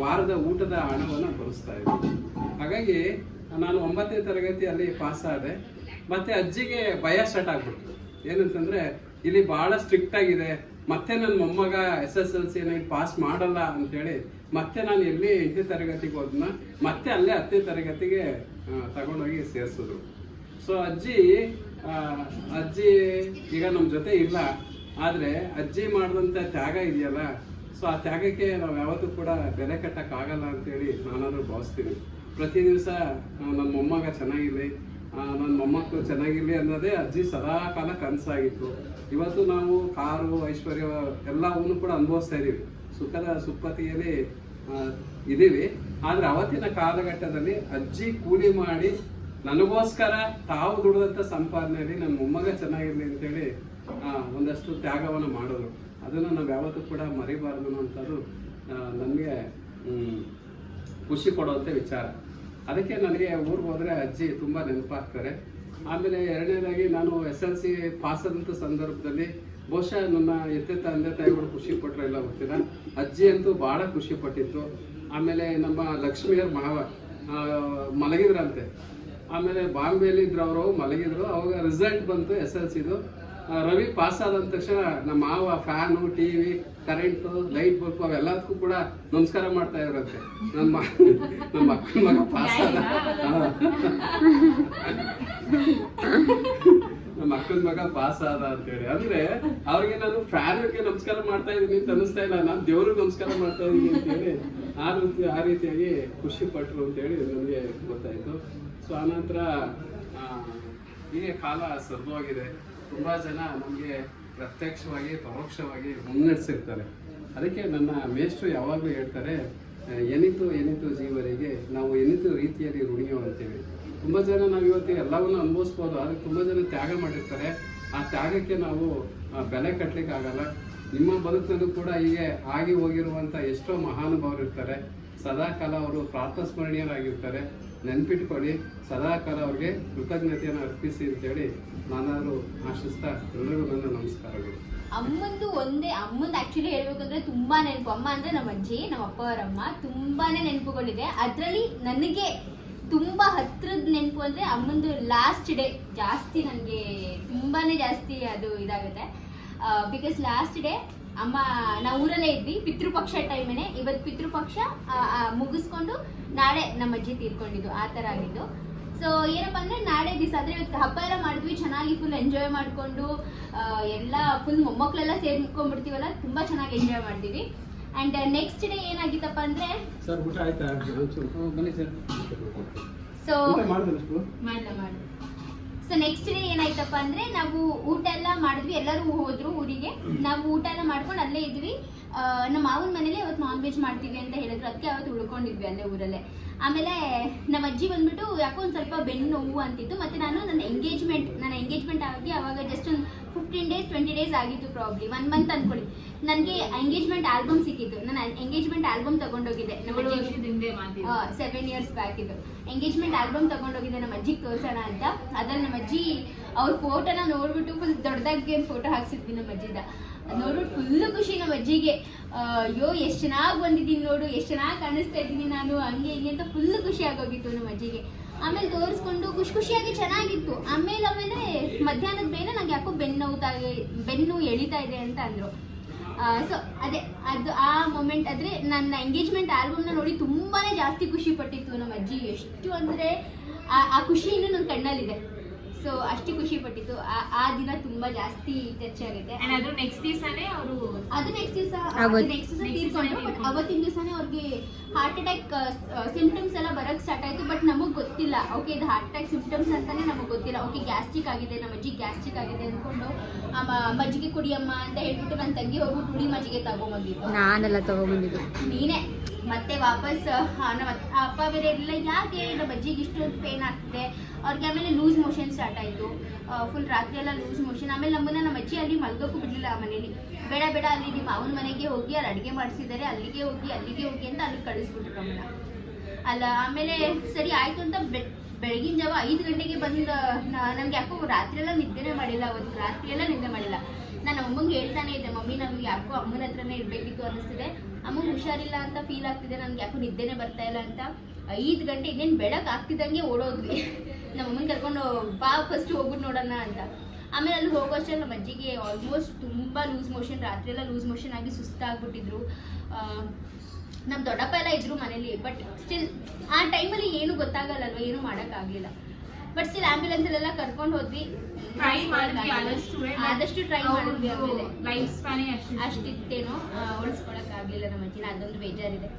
ವಾರದ ಊಟದ ಹಣವನ್ನು ಬರೆಸ್ತಾ ಇದ್ರು. ಹಾಗಾಗಿ ನಾನು ಒಂಬತ್ತನೇ ತರಗತಿ ಅಲ್ಲಿ ಪಾಸ್ ಆದೆ. ಮತ್ತೆ ಅಜ್ಜಿಗೆ ಭಯ ಸ್ಟಾರ್ಟ್ ಆಗ್ಬಿಡ್ತು. ಏನಂತಂದ್ರೆ, ಇಲ್ಲಿ ಬಹಳ ಸ್ಟ್ರಿಕ್ಟ್ ಆಗಿದೆ. ಮತ್ತೆ ನನ್ನ ಮೊಮ್ಮಗ S S L C pass ಮಾಡಲ್ಲ ಅಂತೇಳಿ ಮತ್ತೆ ನಾನು ಎಲ್ಲಿ ಎಂಟನೇ ತರಗತಿಗೆ ಹೋದ್ನ, ಮತ್ತೆ ಅಲ್ಲೇ ಹತ್ತನೇ ತರಗತಿಗೆ ತಗೊಂಡೋಗಿ ಸೇರಿಸಿದ್ರು. ಸೊ ಅಜ್ಜಿ ಅಜ್ಜಿ ಈಗ ನಮ್ಮ ಜೊತೆ ಇಲ್ಲ. ಆದರೆ ಅಜ್ಜಿ ಮಾಡಿದಂಥ ತ್ಯಾಗ ಇದೆಯಲ್ಲ ಸೊ ಆ ತ್ಯಾಗಕ್ಕೆ ನಾವು ಯಾವತ್ತೂ ಕೂಡ ಬೆಲೆ ಕಟ್ಟಕ್ಕಾಗಲ್ಲ ಅಂತೇಳಿ ನಾನಾದರೂ ಭಾವಿಸ್ತೀನಿ. ಪ್ರತಿ ದಿವಸ ನನ್ನ ಮೊಮ್ಮಗ ಚೆನ್ನಾಗಿರ್ಲಿ ನನ್ನ ಮೊಮ್ಮಕ್ಕಳು ಚೆನ್ನಾಗಿರ್ಲಿ ಅನ್ನೋದೇ ಅಜ್ಜಿ ಸದಾ ಕಾಲ ಕನಸಾಗಿತ್ತು. ಇವತ್ತು ನಾವು ಕಾರು, ಐಶ್ವರ್ಯ ಎಲ್ಲವನ್ನು ಕೂಡ ಅನುಭವಿಸ್ತಾ ಇದೀವಿ ಸುಖದ ಸುಪ್ಪತಿಯಲ್ಲಿ ಇದ್ದೀವಿ. ಆದರೆ ಅವತ್ತಿನ ಕಾಲಘಟ್ಟದಲ್ಲಿ ಅಜ್ಜಿ ಕೂಲಿ ಮಾಡಿ ನನಗೋಸ್ಕರ ತಾವು ದುಡಿದಂತ ಸಂಪಾದನೆಯಲ್ಲಿ ನನ್ನ ಮೊಮ್ಮಗ ಚೆನ್ನಾಗಿರ್ಲಿ ಅಂತೇಳಿ ಒಂದಷ್ಟು ತ್ಯಾಗವನ್ನು ಮಾಡೋದು ಅದನ್ನ ನಾವು ಯಾವತ್ತೂ ಕೂಡ ಮರಿಬಾರ್ದು ಅಂತದ್ದು ನನಗೆ ಖುಷಿ ಕೊಡುವಂಥ ವಿಚಾರ. ಅದಕ್ಕೆ ನನಗೆ ಊರಿಗೆ ಹೋದ್ರೆ ಅಜ್ಜಿ ತುಂಬಾ ನೆನಪಾಗ್ತಾರೆ. ಆಮೇಲೆ ಎರಡನೇದಾಗಿ ನಾನು ಎಸ್ ಎಲ್ ಸಿ ಪಾಸ್ ಆದಂಥ ಸಂದರ್ಭದಲ್ಲಿ ಬಹುಶಃ ನನ್ನ ಎತ್ತೆ ತಂದೆ ತಾಯಿಗಳು ಖುಷಿ ಪಟ್ಟರೆ ಇಲ್ಲ ಗೊತ್ತಿಲ್ಲ. ಅಜ್ಜಿ ಅಂತೂ ಬಹಳ ಖುಷಿ ಪಟ್ಟಿತ್ತು ಆಮೇಲೆ ನಮ್ಮ ಲಕ್ಷ್ಮಿಯರ್ ಮಾವ ಮಲಗಿದ್ರಂತೆ. ಆಮೇಲೆ ಬಾಂಬೆಯಲ್ಲಿ ಇದ್ರು ಅವರು, ಮಲಗಿದ್ರು. ಅವಾಗ ರಿಸಲ್ಟ್ ಬಂತು ಎಸ್ ಎಲ್ ಸಿದು. ರವಿ ಪಾಸ್ ಆದ ತಕ್ಷಣ ನಮ್ಮ ಮಾವ fan TV current light bulb ಅವೆಲ್ಲದಕ್ಕೂ ಕೂಡ ನಮಸ್ಕಾರ ಮಾಡ್ತಾ ಇದ್ರಂತೆ ನಮ್ಮ ನಮ್ಮ ಅಕ್ಕನ ಮಗ ಪಾಸ್ ಆದ. ನಮ್ಮ ಅಕ್ಕನ ಮಗ ಪಾಸ್ ಆದ ಅಂತೇಳಿ. ಅಂದ್ರೆ ಅವ್ರಿಗೆ ನಾನು ಫ್ಯಾನ್ಗೆ ನಮಸ್ಕಾರ ಮಾಡ್ತಾ ಇದೀನಿ ಅಂತ ಅನಿಸ್ತಾ ಇಲ್ಲ. ನಾನು ದೇವ್ರಿಗೆ ನಮಸ್ಕಾರ ಮಾಡ್ತಾ ಇದ್ದೀನಿ ಅಂತೇಳಿ ಆ ರೀತಿ ಆ ರೀತಿಯಾಗಿ ಖುಷಿ ಪಟ್ರು ಅಂತೇಳಿ ನನಗೆ ಗೊತ್ತಾಯ್ತು. ಸೊ ಆನಂತರ ಈಗ ಕಾಲ ಸರಿದೋಗಿದೆ ತುಂಬಾ ಜನ ನಮಗೆ ಪ್ರತ್ಯಕ್ಷವಾಗಿ, ಪರೋಕ್ಷವಾಗಿ ಮುನ್ನಡೆಸಿರ್ತಾರೆ. ಅದಕ್ಕೆ ನನ್ನ ಮೇಷ್ಟ್ರು ಯಾವಾಗಲೂ ಹೇಳ್ತಾರೆ ಎನಿತು ಎನಿತು ಜೀವರಿಗೆ, ನಾವು ಎನಿತು ರೀತಿಯಲ್ಲಿ ಋಣಿಯೋ ಅಂತೀವಿ. ತುಂಬ ಜನ ನಾವು ಇವತ್ತು ಎಲ್ಲವನ್ನು ಅನುಭವಿಸ್ಬೋದು, ಆದರೆ ತುಂಬ ಜನ ತ್ಯಾಗ ಮಾಡಿರ್ತಾರೆ. ಆ ತ್ಯಾಗಕ್ಕೆ ನಾವು ಬೆಲೆ ಕಟ್ಟಲಿಕ್ಕಾಗಲ್ಲ ನಿಮ್ಮ ಬದುಕಿನಲ್ಲೂ ಕೂಡ ಹೀಗೆ ಆಗಿ ಹೋಗಿರುವಂಥ ಎಷ್ಟೋ ಮಹಾನುಭಾವರು ಇರ್ತಾರೆ. ಸದಾಕಾಲ ಅವರು ಪ್ರಾತಸ್ಮರಣೀಯರಾಗಿರ್ತಾರೆ. ನೆನ್ಪಿಟ್ಕೊಳ್ಳಿ ಸದಾಕಾಲ ಅವ್ರಿಗೆ ಕೃತಜ್ಞತೆಯನ್ನು ಅರ್ಪಿಸಿ ಅಂತೇಳಿ ನಾನಾದ್ರೂ ಆಶಿಸ್ತಾ ಎಲ್ಲರಿಗೂ ನನ್ನ ನಮಸ್ಕಾರಗಳು. ಅಮ್ಮಂದು ಒಂದೇ, ಅಮ್ಮಂದು ಆಕ್ಚುಲಿ ಹೇಳ್ಬೇಕಂದ್ರೆ ತುಂಬಾ ನೆನಪು. ಅಮ್ಮ ಅಂದ್ರೆ ನಮ್ಮ ಅಜ್ಜಿ, ನಮ್ಮ ಅಪ್ಪ, ಅವರಮ್ಮ ತುಂಬಾನೇ ನೆನಪುಗಳಿದೆ. ಅದರಲ್ಲಿ ನನಗೆ ತುಂಬಾ ಹತ್ರದ ನೆನಪು ಅಂದ್ರೆ ಅಮ್ಮಂದು ಲಾಸ್ಟ್ ಡೇ ಜಾಸ್ತಿ ನನಗೆ ತುಂಬಾನೇ ಜಾಸ್ತಿ ಅದು ಇದಾಗುತ್ತೆ. ಬಿಕಾಸ್ ಲಾಸ್ಟ್ ಡೇ ಅಮ್ಮ ನಾವು ಊರಲ್ಲೇ ಇದ್ವಿ ಪಿತೃಪಕ್ಷ ಟೈಮೇನೆ ಇವತ್ತು ಪಿತೃಪಕ್ಷ ಮುಗಿಸ್ಕೊಂಡು ನಾಳೆ ನಮ್ಮ ಅಜ್ಜಿ ತೀರ್ಕೊಂಡಿದ್ದು ಆ ತರ ಆಗಿದ್ದು. ಸೊ ಏನಪ್ಪ ಅಂದ್ರೆ ನಾಳೆ ದಿವಸ ಅಂದ್ರೆ ಇವತ್ತು ಹಬ್ಬ ಎಲ್ಲ ಮಾಡಿದ್ವಿ ಚೆನ್ನಾಗಿ ಫುಲ್ ಎಂಜಾಯ್ ಮಾಡ್ಕೊಂಡು ಆ, ಎಲ್ಲ ಫುಲ್ ಮೊಮ್ಮಕ್ಕಳೆಲ್ಲ ಸೇರ್ಕೊಂಡ್ಬಿಡ್ತೀವಲ್ಲ ತುಂಬಾ ಚೆನ್ನಾಗಿ ಎಂಜಾಯ್ ಮಾಡ್ತೀವಿ. ಅಂಡ್ ನೆಕ್ಸ್ಟ್ ಡೇ ಏನಾಗಿತ್ತಪ್ಪ ಅಂದ್ರೆ ಸರ್ ಊಟ ಆಯ್ತಾ? ಬನ್ನಿ ಸರ್. ಸೊ ಮಾಡ್ಲ ಮಾಡು ಸೊ ನೆಕ್ಸ್ಟ್ ಡೇ ಏನಾಯ್ತಪ್ಪ ಅಂದ್ರೆ ನಾವು ಊಟ ಎಲ್ಲ ಮಾಡಿದ್ವಿ. ಎಲ್ಲರೂ ಹೋದ್ರು ಊರಿಗೆ. ನಾವು ಊಟ ಎಲ್ಲ ಮಾಡ್ಕೊಂಡು ಅಲ್ಲೇ ಇದ್ವಿ. ನಮ್ಮ ಮಾವನ ಮನೇಲಿ ಅವತ್ತು ನಾನ್ ವೆಜ್ ಮಾಡ್ತೀವಿ ಅಂತ ಹೇಳಿದ್ರು. ಅದಕ್ಕೆ ಅವತ್ತು ಉಳ್ಕೊಂಡಿದ್ವಿ ಅಲ್ಲೇ ಊರಲ್ಲೇ. ಆಮೇಲೆ ನಮ್ಮ ಅಜ್ಜಿ ಬಂದ್ಬಿಟ್ಟು ಯಾಕೋ ಒಂದು ಸ್ವಲ್ಪ ಬೆನ್ನು ನೋವು ಅಂತಿತ್ತು. ಮತ್ತೆ ನಾನು ನನ್ನ ಎಂಗೇಜ್ಮೆಂಟ್ ನನ್ನ ಎಂಗೇಜ್ಮೆಂಟ್ ಆಗಿ ಅವಾಗ ಜಸ್ಟ್ ಒಂದು ಫಿಫ್ಟೀನ್ ಡೇಸ್ ಟ್ವೆಂಟಿ ಡೇಸ್ ಆಗಿತ್ತು ಪ್ರಾಬ್ಲಿ ಒನ್ ಮಂತ್ ಅನ್ಕೊಳ್ಳಿ. ನನಗೆ ಎಂಗೇಜ್ಮೆಂಟ್ ಆಲ್ಬಮ್ ಸಿಕ್ಕಿತ್ತು. ನಾನು ಎಂಗೇಜ್ಮೆಂಟ್ ಆಲ್ಬಮ್ ತಗೊಂಡೋಗಿದ್ದೆ. ನಮ್ಮ ಸೆವೆನ್ ಇಯರ್ಸ್ ಬ್ಯಾಕ್ ಇದು. ಎಂಗೇಜ್ಮೆಂಟ್ ಆಲ್ಬಮ್ ತಗೊಂಡೋಗಿದ್ದೆ ನಮ್ಮ ಅಜ್ಜಿಗೆ ತೋರಿಸೋಣ ಅಂತ. ಅದ್ರಲ್ಲಿ ನಮ್ಮ ಅಜ್ಜಿ ಅವ್ರ ಫೋಟೋನ ನೋಡ್ಬಿಟ್ಟು ಫುಲ್ ದೊಡ್ಡದಾಗಿ ಫೋಟೋ ಹಾಕ್ಸಿದ್ವಿ ನಮ್ಮ ಅಜ್ಜಿದ. ನೋಡ್ಬಿಟ್ಟು ಫುಲ್ ಖುಷಿ ನಮ್ಮ ಅಜ್ಜಿಗೆ. ಅಯ್ಯೋ ಎಷ್ಟು ಚೆನ್ನಾಗಿ ಬಂದಿದ್ದೀನಿ ನೋಡು ಎಷ್ಟು ಚೆನ್ನಾಗಿ ಕಾಣಿಸ್ತಾ ಇದ್ದೀನಿ ನಾನು ಹಂಗೆ ಹಿಂಗೆ ಅಂತ ಫುಲ್ ಖುಷಿ ಆಗೋಗಿತ್ತು ನಮ್ಮ ಅಜ್ಜಿಗೆ. ಆಮೇಲೆ ತೋರಿಸ್ಕೊಂಡು ಖುಷಿ ಖುಷಿಯಾಗಿ ಚೆನ್ನಾಗಿತ್ತು. ಆಮೇಲೆ ಆಮೇಲೆ ಮಧ್ಯಾಹ್ನದ ಮೇಲೆ ನಂಗೆ ಯಾಕೋ ಬೆನ್ನು ನೋವುತ್ತಾ ಬೆನ್ನು ಎಳಿತಾ ಇದೆ ಅಂತ ಅಂದ್ರು. ಸೊ ಅದೇ, ಅದು ಆ ಮೊಮೆಂಟ್ ಆದ್ರೆ ನನ್ನ ಎಂಗೇಜ್ಮೆಂಟ್ ಆಲ್ಬಮ್ನ ನೋಡಿ ತುಂಬಾನೇ ಜಾಸ್ತಿ ಖುಷಿ ಪಟ್ಟಿತ್ತು ನಮ್ಮ ಅಜ್ಜಿ ಎಷ್ಟು ಅಂದ್ರೆ ಆ- ಖುಷಿ ಇನ್ನೂ ನನ್ನ ಕಣ್ಣಲ್ಲಿದೆ. ಸೊ ಅಷ್ಟು ಖುಷಿ ಪಟ್ಟಿತ್ತು ಆ- ದಿನ ತುಂಬಾ ಜಾಸ್ತಿ ಚರ್ಚೆ ಆಗುತ್ತೆ. ಅಂಡ್ ಅದ್ರ ನೆಕ್ಸ್ಟ್ ದಿವಸನೇ ಅವರು ಅದು ನೆಕ್ಸ್ಟ್ ದಿವಸ ಅವತ್ತು- ನೆಕ್ಸ್ಟ್ ದಿವಸ Next ತೀರ್ಕೊಂಡ್ರು ದಿವ್ಸನೇ ಬಟ್. ಅವತ್ತಿನ ದಿವಸನೇ ಅವ್ರಿಗೆ ಹಾರ್ಟ್ ಅಟ್ಯಾಕ್ ಸಿಂಪ್ಟಮ್ಸ್ ಎಲ್ಲ ಬರಕ್ ಸ್ಟಾರ್ಟ್ ಆಯ್ತು ಬಟ್ ನಮಗ್ ಗೊತ್ತಿಲ್ಲ. ಓಕೆ ಇದು ಹಾರ್ಟ್ ಅಟ್ಯಾಕ್ ಸಿಂಪ್ಟಮ್ಸ್ ಅಂತಾನೆ ನಮಗ್ ಗೊತ್ತಿಲ್ಲ. ಓಕೆ ಗ್ಯಾಸ್ಟ್ರಿಕ್ ಆಗಿದೆ ನಮ್ಮ ಅಜ್ಜಿ ಗ್ಯಾಸ್ಟ್ರಿಕ್ ಆಗಿದೆ ಅನ್ಕೊಂಡು ಆ ಮ- ಮಜ್ಜಿಗೆ ಕುಡಿಯಮ್ಮ ಅಂತ ಹೇಳ್ಬಿಟ್ಟು ನನ್ನ ತಂಗಿ ಹೋಗಿ ಹುಳಿ ಮಜ್ಜಿಗೆ ತಗೊಂಬಂದಿದ್ದು. ನಾನೆಲ್ಲ ತಗೊಂಬಂದಿದ್ದು. ನೀನೇ. ಮತ್ತೆ ವಾಪಸ್ ಆ, ನಮ್ಮ ಅಪ್ಪ ಬೇರೆ ಇಲ್ಲ ಯಾಕೆ? ನಮ್ಮ ಅಜ್ಜಿಗೆ ಇಷ್ಟೊಂದು ಪೇನ್ ಆಗ್ತಿದೆ. ಅವ್ರಿಗೆ ಆಮೇಲೆ ಲೂಸ್ ಮೋಷನ್ ಸ್ಟಾರ್ಟ್ ಆಯಿತು. ಫುಲ್ ರಾತ್ರಿ ಎಲ್ಲ ಲೂಸ್ ಮೋಷನ್ ಆಮೇಲೆ ನಮ್ಮನ್ನ ನಮ್ಮ ಅಜ್ಜಿ ಅಲ್ಲಿ ಮಲ್ಗೋಕ್ಕೂ ಬಿಡಲಿಲ್ಲ ಆ ಮನೇಲಿ. ಬೇಡ ಬೇಡ, ಅಲ್ಲಿ ನಿಮ್ಮ ಮಾವನ ಮನೆಗೆ ಹೋಗಿ ಅಲ್ಲಿ ಅಡುಗೆ ಮಾಡಿಸಿದ್ದಾರೆ, ಅಲ್ಲಿಗೆ ಹೋಗಿ ಅಲ್ಲಿಗೆ ಹೋಗಿ ಅಂತ ಅಲ್ಲಿ ಕಳಿಸ್ಬಿಟ್ರು ನಮ್ಮನ್ನ. ಅಲ್ಲ, ಆಮೇಲೆ ಸರಿ ಆಯಿತು ಅಂತ ಬೆ, ಬೆಳಗಿನ ಜಾವ ಐದು ಗಂಟೆಗೆ ಬಂದು ನನಗೆ ಯಾಕೋ ರಾತ್ರಿ ಎಲ್ಲ ನಿದ್ದೆನೇ ಮಾಡಿಲ್ಲ, ಅವತ್ತು ರಾತ್ರಿ ಎಲ್ಲ ನಿದ್ದೆ ಮಾಡಿಲ್ಲ. ನಾನು ಅಮ್ಮಂಗೆ ಹೇಳ್ತಾನೆ ಇದ್ದೆ, ಮಮ್ಮಿ, ನಮ್ಗೆ ಯಾಕೋ ಅಮ್ಮನ ಹತ್ರನೇ ಇರಬೇಕಿತ್ತು ಅನ್ನಿಸ್ತಿದೆ. ಅಮ್ಮಂಗೆ ಹುಷಾರಿಲ್ಲ ಅಂತ ಫೀಲ್ ಆಗ್ತಿದೆ ನನಗೆ ಯಾಕೋ ನಿದ್ದೆನೇ ಬರ್ತಾ ಇಲ್ಲ ಅಂತ. ಐದು ಗಂಟೆ ಇನ್ನೇನು ಬೆಳಗ್ಗೆ ಆಗ್ತಿದ್ದಂಗೆ ಓಡೋದ್ವಿ. ನಮ್ಮ ಅಮ್ಮನ ಕರ್ಕೊಂಡು ಬಾ ಫಸ್ಟ್ ಹೋಗ್ಬಿಟ್ಟು ನೋಡೋಣ ಅಂತ. ಆಮೇಲೆ ಅಲ್ಲಿ ಹೋಗೋಷ್ಟೇ ನಮ್ಮ ಅಜ್ಜಿಗೆ ಆಲ್ಮೋಸ್ಟ್ ತುಂಬ ಲೂಸ್ ಮೋಷನ್ ರಾತ್ರಿ ಎಲ್ಲ ಲೂಸ್ ಮೋಷನ್ ಆಗಿ ಸುಸ್ತಾಗ್ಬಿಟ್ಟಿದ್ರು. ನಮ್ಮ ದೊಡ್ಡಪ್ಪ ಎಲ್ಲ ಇದ್ರು ಮನೇಲಿ ಬಟ್ ಸ್ಟಿಲ್ ಆ ಟೈಮಲ್ಲಿ ಏನು ಗೊತ್ತಾಗಲ್ಲಲ್ವ ಏನು ಮಾಡೋಕ್ಕಾಗಲಿಲ್ಲ. ಬಟ್ ಸ್ಟಿಲ್ ಆಂಬ್ಯುಲೆನ್ಸ್ ಎಲ್ಲ ಕರ್ಕೊಂಡು ಹೋದ್ವಿ. ಆದಷ್ಟು ಟ್ರೈ ಮಾಡಿದ್ವಿ ಆಮೇಲೆ ಸ್ಪಾನೇ ಅಷ್ಟಿತ್ತೇನೋ ಉಳಿಸ್ಕೊಳಕ್ಕಾಗಲಿಲ್ಲ ನಮ್ಮ ಅಜ್ಜಿನ ಅದೊಂದು ಬೇಜಾರಿದೆ.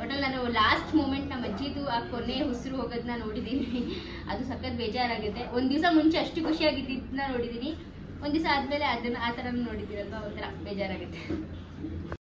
ಒಟ್ಟಲ್ಲಿ ನಾನು ಲಾಸ್ಟ್ ಮೂಮೆಂಟ್ ನಮ್ಮ ಅಜ್ಜಿದು ಆ ಕೊನೆ ಉಸಿರು ಹೋಗೋದನ್ನ ನೋಡಿದ್ದೀನಿ ಅದು ಸಖತ್ ಬೇಜಾರಾಗಿದೆ ಒಂದು ದಿವಸ ಮುಂಚೆ ಅಷ್ಟು ಖುಷಿಯಾಗಿದ್ದನ್ನ ನೋಡಿದ್ದೀನಿ ಒಂದು ದಿವಸ ಆದಮೇಲೆ ಅದನ್ನ ಆ ಥರ ನೋಡಿದ್ದೀರಲ್ವಾ? ಒಂಥರ ಬೇಜಾರಾಗುತ್ತೆ.